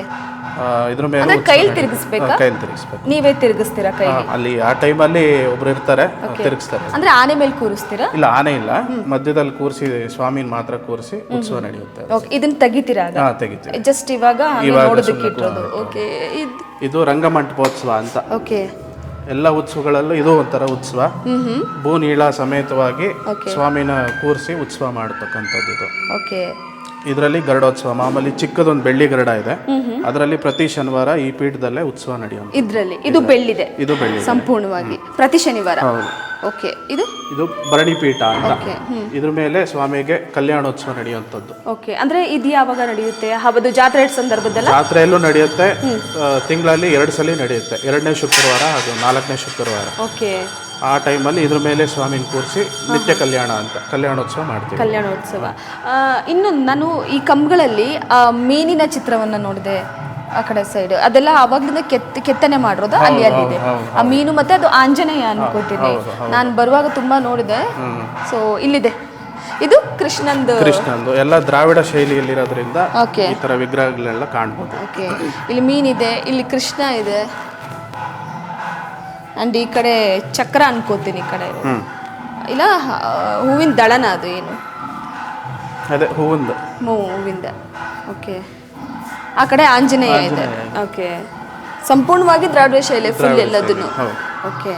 ಇದ್ರ ಮೇಲೆ ಕೈಲಿ ತಿರುಗಿಸ್ಬೇಕಾ? ಕೈಲಿ ತಿರುಗಿಸ್ಬೇಕು. ನೀವೇ ತಿರುಗಿಸ್ತೀರಾ ಕೈ ಅಲ್ಲಿ ಆ ಟೈಮಲ್ಲಿ ಒಬ್ರು ಇರ್ತಾರೆ ತಿರುಗಿಸ್ತಾರೆ. ಅಂದ್ರೆ ಆನೆ ಮೇಲೆ ಕೂರಿಸ್ತೀರಾ? ಇಲ್ಲ ಆನೆ ಇಲ್ಲ. ಮಧ್ಯದಲ್ಲಿ ಕೂರಿಸಿ ಸ್ವಾಮಿನ ಮಾತ್ರ ಕೂರಿಸಿ ಉತ್ಸವ ನಡೆಯುತ್ತೆ ಓಕೆ ಇದನ್ನ ತೆಗಿತೀರಾ ಹಾ ತೆಗಿತೀವಿ. ಜಸ್ಟ್ ಇವಾಗ ನೋಡೋದಕ್ಕೆ ಸುಮ್ನೆ ಇಟ್ಟಿರೋದು ಓಕೆ ಇದು ಇದು ರಂಗಮಂಟಪೋತ್ಸವ ಅಂತ. ಓಕೆ ಎಲ್ಲ ಉತ್ಸವಗಳಲ್ಲೂ ಇದು ಒಂಥರ ಉತ್ಸವ. ಭೂ ನೀಳ ಸಮೇತವಾಗಿ ಸ್ವಾಮಿನ ಕೂರಿಸಿ ಉತ್ಸವ ಮಾಡತಕ್ಕಂಥದ್ದು ಇದು. ಓಕೆ ಇದರಲ್ಲಿ ಗರುಡೋತ್ಸವ ಮಾಮೂಲಿ ಚಿಕ್ಕದೊಂದು ಬೆಳ್ಳಿ ಗರುಡ ಇದೆ. ಅದರಲ್ಲಿ ಪ್ರತಿ ಶನಿವಾರ ಈ ಪೀಠದಲ್ಲೇ ಉತ್ಸವ ನಡೆಯುತ್ತೆ ಇದರಲ್ಲಿ ಇದು ಬೆಳ್ಳಿದೆ. ಇದು ಬೆಳ್ಳಿ ಸಂಪೂರ್ಣವಾಗಿ. ಪ್ರತಿ ಶನಿವಾರ? ಓಕೆ ಇದು? ಇದು ಭರಣಿ ಪೀಠ ಅಂತ. ಇದ್ರ ಮೇಲೆ ಸ್ವಾಮಿಗೆ ಕಲ್ಯಾಣೋತ್ಸವ ನಡೆಯುವಂಥದ್ದು. ಓಕೆ ಅಂದ್ರೆ ಇದು ಯಾವಾಗ ನಡೆಯುತ್ತೆ? ಹಬ್ಬದ ಜಾತ್ರೆ ಸಂದರ್ಭದಲ್ಲಿ? ಜಾತ್ರೆಯಲ್ಲೂ ನಡೆಯುತ್ತೆ. ತಿಂಗಳಲ್ಲಿ ಎರಡು ಸಲ ನಡೆಯುತ್ತೆ. ಎರಡನೇ ಶುಕ್ರವಾರ ಹಾಗೂ ನಾಲ್ಕನೇ ಶುಕ್ರವಾರ. ಓಕೆ. ಆ ಟೈಮಲ್ಲಿ ಇದ್ರ ಮೇಲೆ ಸ್ವಾಮಿನ ಕೂರಿಸಿ ನಿತ್ಯ ಕಲ್ಯಾಣ ಅಂತ ಕಲ್ಯಾಣೋತ್ಸವ ಮಾಡ್ತೀವಿ. ಕಲ್ಯಾಣೋತ್ಸವ. ಇನ್ನೊಂದು ನಾನು ಈ ಕಂಬಗಳಲ್ಲಿ ಮೀನಿನ ಚಿತ್ರವನ್ನು ನೋಡಿದೆ ಆ ಕಡೆ ಸೈಡ್ ಅದೆಲ್ಲ ಅವಾಗಿಂದ ಕೆತ್ತ ಕೆತ್ತನೆ ಮಾಡಿರೋದು ಅಲ್ಲಿ ಅಲ್ಲಿದೆ. ಆ ಮೀನು ಮತ್ತೆ ಅದು ಆಂಜನೇಯ ಅನ್ಕೋತೀನಿ ನಾನು ಬರುವಾಗ ತುಂಬಾ ನೋಡಿದೆ. ಸೊ ಇಲ್ಲಿದೆ. ಇದು ಕೃಷ್ಣಂದು ಕೃಷ್ಣಂದು. ಎಲ್ಲ ದ್ರಾವಿಡ ಶೈಲಿಯಲ್ಲಿರೋದ್ರಿಂದ ಈ ತರ ವಿಗ್ರಹಗಳೆಲ್ಲ ಕಾಣ್ಬೋದು. ಓಕೆ ಇಲ್ಲಿ ಮೀನಿದೆ ಇಲ್ಲಿ ಕೃಷ್ಣ ಇದೆ. ಆ್ಯಂಡ್ ಈ ಕಡೆ ಚಕ್ರ ಅನ್ಕೋತೀನಿ ಈ ಕಡೆ. ಇಲ್ಲ ಹೂವಿನ ದಳನ ಅದು ಏನು? ಅದೇ ಹೂವಿಂದ. ಹೂವಿಂದ. ಓಕೆ ಆ ಕಡೆ ಆಂಜನೇಯ ಇದೆ. ಓಕೆ ಸಂಪೂರ್ಣವಾಗಿ ದ್ರಾವಿಡ ಶೈಲಿ ಫುಲ್ ಎಲ್ಲದನ್ನು. ಓಕೆ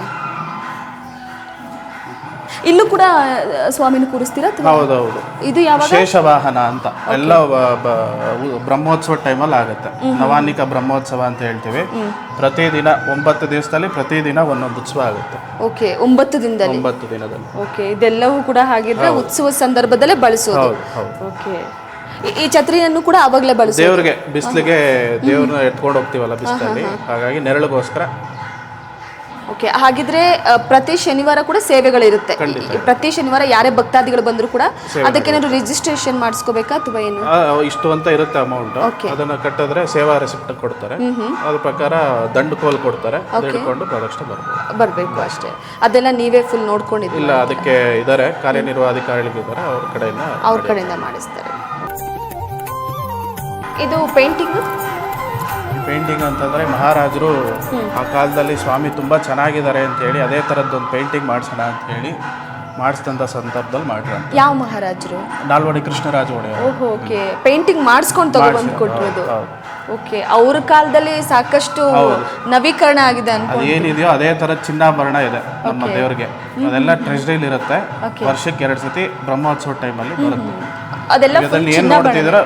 ಇಲ್ಲೂ ಕೂಡ ಸ್ವಾಮಿನ ಕೂರಿಸ್ತೀರಾ ಅಥವಾ? ಹೌದೌದು. ಇದು ಯಾವಾಗ? ಶೇಷವಾಹನ ಅಂತ. ಎಲ್ಲ ಬ- ಬ- ಉ- ಬ್ರಹ್ಮೋತ್ಸವ ಟೈಮಲ್ಲಿ ಆಗುತ್ತೆ. ನವಾನಿಕ ಬ್ರಹ್ಮೋತ್ಸವ ಅಂತ ಹೇಳ್ತೀವಿ. ಪ್ರತಿದಿನ ಒಂಬತ್ತು ದಿವಸದಲ್ಲಿ ಪ್ರತಿದಿನ ಒಂದೊಂದು ಉತ್ಸವ ಆಗುತ್ತೆ. ಓಕೆ ಒಂಬತ್ತು ದಿನದಲ್ಲಿ? ಒಂಬತ್ತು ದಿನದಲ್ಲಿ. ಓಕೆ ಇದೆಲ್ಲವೂ ಕೂಡ ಹಾಗಿದ್ರೆ ಉತ್ಸವ ಸಂದರ್ಭದಲ್ಲೇ ಬಳಸೋದು. ಹೌದು ಹೌದು. ಓಕೆ ಈ- ಈ ಛತ್ರಿಯನ್ನು ಕೂಡ ಅವಾಗಲೇ ಬಳಸೋದು? ದೇವ್ರಿಗೆ ಬಿಸಿಲಿಗೆ ದೇವ್ರನ್ನ ಎತ್ಕೊಂಡು ಹೋಗ್ತೀವಲ್ಲ ಬಿಸಿಲಲ್ಲಿ? ಹಾಗಾಗಿ ನೆರಳಿಗೋಸ್ಕರ ಓಕೆ ಹಾಗಿದ್ರೆ ಪ್ರತಿ ಶನಿವಾರ ಕೂಡ ಸೇವೆಗಳಿರುತ್ತೆ. ಈ- ಪ್ರತಿ ಶನಿವಾರ ಯಾರೇ ಭಕ್ತಾದಿಗಳು ಬಂದರೂ ಕೂಡ ಅದಕ್ಕೇನಾದ್ರು ರಿಜಿಸ್ಟ್ರೇಷನ್ ಮಾಡಿಸ್ಕೋಬೇಕಾ ಅಥವಾ ಏನು? ಆ, ಇಷ್ಟು ಅಂತ ಇರುತ್ತೆ ಅಮೌಂಟ್ ಅದನ್ನ ಕಟ್ಟಿದ್ರೆ ಸೇವಾ ರೆಸಿಪ್ಟ್ ಕೊಡ್ತಾರೆ. ಅದ್ರ ಪ್ರಕಾರ ದಂಡು ಕೋಲ್ ಕೊಡ್ತಾರೆ. ಅದು ಹಿಡ್ಕೊಂಡು ಪ್ರದಕ್ಷಿಣೆ ಬರ್ಬೋದು. ಬರಬೇಕು ಅಷ್ಟೇ. ಅದೆಲ್ಲ ನೀವೇ ಫುಲ್ ನೋಡ್ಕೊಂಡಿದ್ದೀವಿ ಇಲ್ಲ ಅದಕ್ಕೆ ಇದ್ದಾರೆ ಕಾರ್ಯನಿರ್ವಾಧಿಕಾರಿಗಳಿದ್ದಾರೆ ಅವ್ರ ಕಡೆಯಿಂದ ಅವ್ರ ಕಡೆಯಿಂದ ಮಾಡಿಸ್ತಾರೆ. ಇದು ಪೇಂಟಿಂಗ್ ಪೇಂಟಿಂಗ್ ಅಂತಂದ್ರೆ ಮಹಾರಾಜರು ಆ ಕಾಲದಲ್ಲಿ ಸ್ವಾಮಿ ತುಂಬ ಚೆನ್ನಾಗಿದ್ದಾರೆ ಅಂತ ಹೇಳಿ ಅದೇ ಥರದ್ದೊಂದು ಪೇಂಟಿಂಗ್ ಮಾಡಿಸೋಣ ಅಂತ ಹೇಳಿ ಮಾಡಿಸಿದಂಥ ಸಂದರ್ಭದಲ್ಲಿ ಮಾಡ್ರಿ ಯಾವ ಮಹಾರಾಜರು? ನಾಲ್ವಡಿ ಕೃಷ್ಣರಾಜ ಒಡೆಯರ್. ಓಹೋ ಓಕೆ. ಪೇಂಟಿಂಗ್ ಮಾಡಿಸ್ಕೊಂಡು ತಗೊಂಡು ಕೊಟ್ಟಿರೋದು ಓಕೆ ಅವ್ರ ಕಾಲದಲ್ಲಿ ಸಾಕಷ್ಟು ನವೀಕರಣ ಆಗಿದೆ ಅಂತ ಅದೇನಿದೆಯೋ ಅದೇ ಥರ ಚಿನ್ನಾಭರಣ ಇದೆ ನಮ್ಮ ದೇವರಿಗೆ. ಅದೆಲ್ಲ ಟ್ರೆಜರಿಲಿ ಇರುತ್ತೆ. ವರ್ಷಕ್ಕೆ ಎರಡು ಸತಿ ಬ್ರಹ್ಮೋತ್ಸವ ಟೈಮಲ್ಲಿ ಬರುತ್ತೆ. ಅದೆಲ್ಲ ಏನು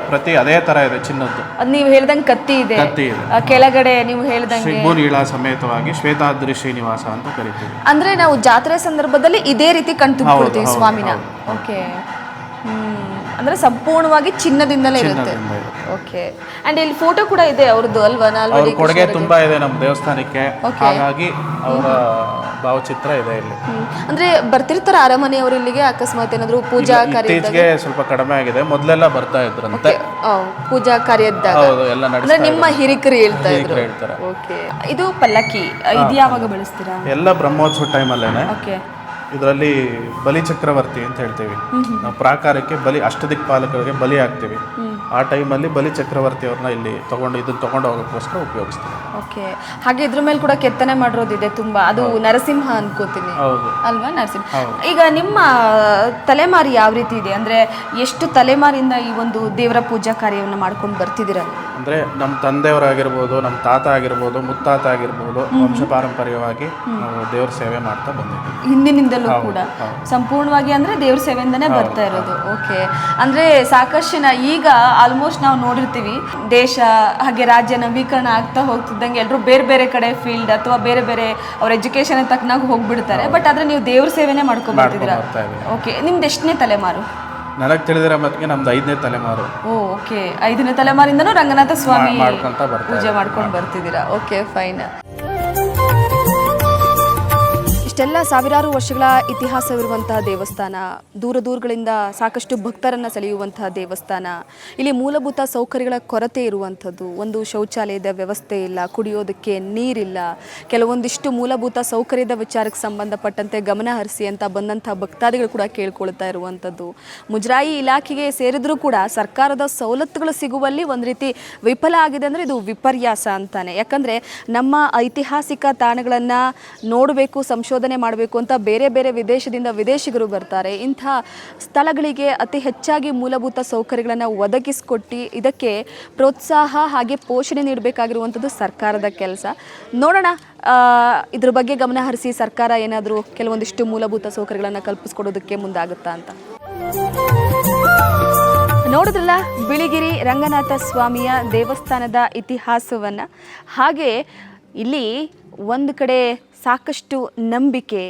ಪ್ರತಿ ಅದೇ ತರ ಇದೆ ಚಿನ್ನದ್ದು. ಅದ್ ನೀವು ಹೇಳ್ದಂಗೆ ಕತ್ತಿ ಇದೆ. ಕತ್ತಿ ಇದೆ. ಆ, ಕೆಳಗಡೆ ನೀವು ಹೇಳ್ದಂಗೆ. ಸಿಗ್ಬೂನೀಳ ಸಮೇತವಾಗಿ ಶ್ವೇತಾದ್ರಿ ಶ್ರೀನಿವಾಸ ಅಂತ ಕರಿತೀವಿ. ಅಂದ್ರೆ ನಾವು ಜಾತ್ರೆ ಸಂದರ್ಭದಲ್ಲಿ ಇದೇ ರೀತಿ ಕಣ್ತು ತುಂಬಿಕೊಡ್ತೀವಿ ಸ್ವಾಮಿನ. ಓಕೆ ಹ್ಮ್. ಅಂದ್ರೆ ಸಂಪೂರ್ಣವಾಗಿ ಚಿನ್ನದಿಂದಲೇ ಇರುತ್ತೆ. ಓಕೆ ಅಂಡ್ ಇಲ್ಲಿ ಫೋಟೋ ಕೂಡ ಇದೆ ಅವ್ರದ್ದು ಅಲ್ವಾ? ಅವ್ರ ಕೊಡುಗೆ ತುಂಬಾ ಇದೆ ನಮ್ಮ ದೇವಸ್ಥಾನಕ್ಕೆ. ಹಾಗಾಗಿ ಅವರ ಭಾವಚಿತ್ರ ಇದೆ ಇಲ್ಲಿ. ಅಂದ್ರೆ ಬರ್ತಿರ್ತಾರ ಅರಮನೆಯವರು ಇಲ್ಲಿಗೆ? ಅಕಸ್ಮಾತ್ ಏನಾದ್ರು ಪೂಜಾ ಕಾರ್ಯ ಇತ್ತೀಚೆಗೆ ಸ್ವಲ್ಪ ಕಡಿಮೆ ಆಗಿದೆ. ಮೊದಲೆಲ್ಲ ಬರ್ತಾ ಇದ್ರಂತೆ. ಆ, ಪೂಜಾ ಕಾರ್ಯದ್ದಾಗ. ಹೌದು ಎಲ್ಲ ಅಂದ್ರೆ ನಡೆಸ್ತಾ ನಿಮ್ಮ ಹಿರಿಕರು ಹೇಳ್ತಾ ಇದ್ರು ಇದ್ರು. ಹೇಳ್ತಾರೆ. ಓಕೆ ಇದು ಪಲ್ಲಕ್ಕಿ. ಇದು ಯಾವಾಗ ಬಳಸ್ತೀರಾ? ಎಲ್ಲ ಬ್ರಹ್ಮೋತ್ಸವ ಟೈಮಲ್ಲೇನೆ ಓಕೆ ಇದರಲ್ಲಿ ಬಲಿ ಚಕ್ರವರ್ತಿ ಅಂತ ಹೇಳ್ತೀವಿ. ನಾವು ಪ್ರಾಕಾರಕ್ಕೆ ಬಲಿ ಅಷ್ಟದಿಕ್ಪಾಲಕರಿಗೆ ಬಲಿ ಹಾಕ್ತೀವಿ. ಆ ಟೈಮಲ್ಲಿ ಬಲಿ ಚಕ್ರವರ್ತಿ ಅವ್ರನ್ನ ಇಲ್ಲಿ ತಗೊಂಡು ಇದನ್ನ ತಗೊಂಡು ಹೋಗೋಕ್ಕೋಸ್ಕರ ಉಪಯೋಗಿಸ್ತೀವಿ ಓಕೆ. ಹಾಗೆ ಇದ್ರ ಮೇಲೆ ಕೂಡ ಕೆತ್ತನೆ ಮಾಡಿರೋದಿದೆ ತುಂಬಾ. ಅದು ನರಸಿಂಹ ಅನ್ಕೋತೀನಿ. ಹೌದು. ಅಲ್ವಾ ನರಸಿಂಹ? ಈಗ ನಿಮ್ಮ ತಲೆಮಾರಿ ಯಾವ ರೀತಿ ಇದೆ? ಅಂದ್ರೆ ಎಷ್ಟು ತಲೆಮಾರಿಂದ ಈ ಒಂದು ದೇವರ ಪೂಜಾ ಕಾರ್ಯವನ್ನು ಮಾಡ್ಕೊಂಡು ಬರ್ತಿದ್ದೀರ? ಅಂದ್ರೆ ನಮ್ಮ ತಂದೆಯವರಾಗಿರ್ಬೋದು ನಮ್ಮ ತಾತ ಆಗಿರ್ಬೋದು ಮುತ್ತಾತ ಆಗಿರ್ಬೋದು ವಂಶ ಪಾರಂಪರ್ಯವಾಗಿ ನಾವು ದೇವ್ರ ಸೇವೆ ಮಾಡ್ತಾ ಬಂದಿದ್ದೀವಿ. ಹಿಂದಿನಿಂದಲೂ ಕೂಡ. ಸಂಪೂರ್ಣವಾಗಿ ಅಂದ್ರೆ ದೇವ್ರ ಸೇವೆಯಿಂದನೇ ಬರ್ತಾ ಇರೋದು. ಓಕೆ. ಅಂದ್ರೆ ಸಾಕಷ್ಟು ಜನ ಈಗ ಆಲ್ಮೋಸ್ಟ್ ನಾವು ನೋಡಿರ್ತೀವಿ. ದೇಶ ಹಾಗೆ ರಾಜ್ಯ ನವೀಕರಣ ಆಗ್ತಾ ಹೋಗ್ತಿದ್ದಂಗೆ ಎಲ್ಲರೂ ಬೇರೆ ಬೇರೆ ಕಡೆ ಫೀಲ್ಡ್ ಅಥವಾ ಬೇರೆ ಬೇರೆ ಅವ್ರ ಎಜುಕೇಶನ್ ತಕ್ಕನಾಗ ಹೋಗ್ಬಿಡ್ತಾರೆ. ಬಟ್ ಆದ್ರೆ ನೀವು ದೇವ್ರ ಸೇವೆನೆ ಓಕೆ ನಿಮ್ದು ಎಷ್ಟನೇ ತಲೆಮಾರು? ನನಗೆ ತಿಳಿದಿರೋ ಮತ್ತೆ ನಮ್ದು ಐದನೇ ತಲೆಮಾರು. ಓಕೆ ಐದನೇ ತಲೆಮಾರಿಂದನೂ ರಂಗನಾಥ ಸ್ವಾಮಿ ಪೂಜೆ ಮಾಡ್ಕೊಂಡು ಬರ್ತಿದ್ದೀರಾ? ಓಕೆ ಫೈನ್ ಇಷ್ಟೆಲ್ಲ ಸಾವಿರಾರು ವರ್ಷಗಳ ಇತಿಹಾಸವಿರುವಂತಹ ದೇವಸ್ಥಾನ, ದೂರ ದೂರಗಳಿಂದ ಸಾಕಷ್ಟು ಭಕ್ತರನ್ನು ಸೆಳೆಯುವಂತಹ ದೇವಸ್ಥಾನ, ಇಲ್ಲಿ ಮೂಲಭೂತ ಸೌಕರ್ಯಗಳ ಕೊರತೆ ಇರುವಂಥದ್ದು. ಒಂದು ಶೌಚಾಲಯದ ವ್ಯವಸ್ಥೆ ಇಲ್ಲ, ಕುಡಿಯೋದಕ್ಕೆ ನೀರಿಲ್ಲ, ಕೆಲವೊಂದಿಷ್ಟು ಮೂಲಭೂತ ಸೌಕರ್ಯದ ವಿಚಾರಕ್ಕೆ ಸಂಬಂಧಪಟ್ಟಂತೆ ಗಮನ ಹರಿಸಿ ಅಂತ ಬಂದಂಥ ಭಕ್ತಾದಿಗಳು ಕೂಡ ಕೇಳ್ಕೊಳ್ತಾ ಇರುವಂಥದ್ದು. ಮುಜರಾಯಿ ಇಲಾಖೆಗೆ ಸೇರಿದರೂ ಕೂಡ ಸರ್ಕಾರದ ಸವಲತ್ತುಗಳು ಸಿಗುವಲ್ಲಿ ಒಂದು ರೀತಿ ವಿಫಲ ಆಗಿದೆ ಅಂದರೆ ಇದು ವಿಪರ್ಯಾಸ ಅಂತಾನೆ. ಯಾಕಂದರೆ ನಮ್ಮ ಐತಿಹಾಸಿಕ ತಾಣಗಳನ್ನು ನೋಡಬೇಕು, ಸಂಶೋಧನೆ ಮಾಡಬೇಕು ಅಂತ ಬೇರೆ ಬೇರೆ ವಿದೇಶದಿಂದ ವಿದೇಶಿಗರು ಬರ್ತಾರೆ. ಇಂಥ ಸ್ಥಳಗಳಿಗೆ ಅತಿ ಹೆಚ್ಚಾಗಿ ಮೂಲಭೂತ ಸೌಕರ್ಯಗಳನ್ನು ಒದಗಿಸಿಕೊಟ್ಟು ಇದಕ್ಕೆ ಪ್ರೋತ್ಸಾಹ ಹಾಗೆ ಪೋಷಣೆ ನೀಡಬೇಕಾಗಿರುವಂಥದ್ದು ಸರ್ಕಾರದ ಕೆಲಸ. ನೋಡೋಣ ಇದ್ರ ಬಗ್ಗೆ ಗಮನ ಹರಿಸಿ ಸರ್ಕಾರ ಏನಾದರೂ ಕೆಲವೊಂದಿಷ್ಟು ಮೂಲಭೂತ ಸೌಕರ್ಯಗಳನ್ನು ಕಲ್ಪಿಸ್ಕೊಡೋದಕ್ಕೆ ಮುಂದಾಗುತ್ತಾ ಅಂತ. ನೋಡಿದ್ರಲ್ಲ, ಬಿಳಿಗಿರಿ ರಂಗನಾಥ ಸ್ವಾಮಿಯ ದೇವಸ್ಥಾನದ ಇತಿಹಾಸವನ್ನು. ಹಾಗೆ ಇಲ್ಲಿ ಒಂದು ಕಡೆ ಸಾಕಷ್ಟು ನಂಬಿಕೆ,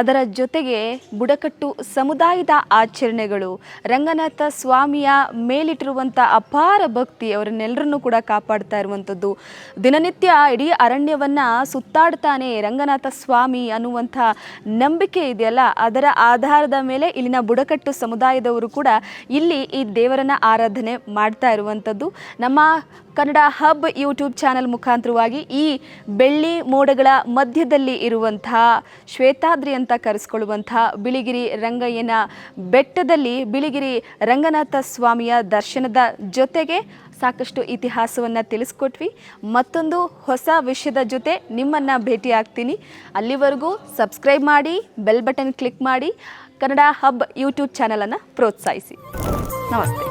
ಅದರ ಜೊತೆಗೆ ಬುಡಕಟ್ಟು ಸಮುದಾಯದ ಆಚರಣೆಗಳು, ರಂಗನಾಥ ಸ್ವಾಮಿಯ ಮೇಲಿಟ್ಟಿರುವಂಥ ಅಪಾರ ಭಕ್ತಿ ಅವರನ್ನೆಲ್ಲರನ್ನೂ ಕೂಡ ಕಾಪಾಡ್ತಾ ಇರುವಂಥದ್ದು. ದಿನನಿತ್ಯ ಇಡೀ ಅರಣ್ಯವನ್ನು ಸುತ್ತಾಡ್ತಾನೆ ರಂಗನಾಥ ಸ್ವಾಮಿ ಅನ್ನುವಂಥ ನಂಬಿಕೆ ಇದೆಯಲ್ಲ, ಅದರ ಆಧಾರದ ಮೇಲೆ ಇಲ್ಲಿನ ಬುಡಕಟ್ಟು ಸಮುದಾಯದವರು ಕೂಡ ಇಲ್ಲಿ ಈ ದೇವರನ್ನ ಆರಾಧನೆ ಮಾಡ್ತಾ ಇರುವಂಥದ್ದು. ನಮ್ಮ ಕನ್ನಡ ಹಬ್ ಯೂಟ್ಯೂಬ್ ಚಾನಲ್ ಮುಖಾಂತರವಾಗಿ ಈ ಬೆಳ್ಳಿ ಮೋಡಗಳ ಮಧ್ಯದಲ್ಲಿ ಇರುವಂತಹ ಶ್ವೇತಾದ್ರಿ ಅಂತ ಕರೆಸ್ಕೊಳ್ಳುವಂತಹ ಬಿಳಿಗಿರಿ ರಂಗಯ್ಯನ ಬೆಟ್ಟದಲ್ಲಿ ಬಿಳಿಗಿರಿ ರಂಗನಾಥ ಸ್ವಾಮಿಯ ದರ್ಶನದ ಜೊತೆಗೆ ಸಾಕಷ್ಟು ಇತಿಹಾಸವನ್ನು ತಿಳಿಸ್ಕೊಟ್ವಿ. ಮತ್ತೊಂದು ಹೊಸ ವಿಷಯದ ಜೊತೆ ನಿಮ್ಮನ್ನು ಭೇಟಿ ಆಗ್ತೀನಿ ಅಲ್ಲಿವರೆಗೂ ಸಬ್ಸ್ಕ್ರೈಬ್ ಮಾಡಿ, ಬೆಲ್ ಬಟನ್ ಕ್ಲಿಕ್ ಮಾಡಿ, ಕನ್ನಡ ಹಬ್ ಯೂಟ್ಯೂಬ್ ಚಾನಲನ್ನು ಪ್ರೋತ್ಸಾಹಿಸಿ. ನಮಸ್ತೆ.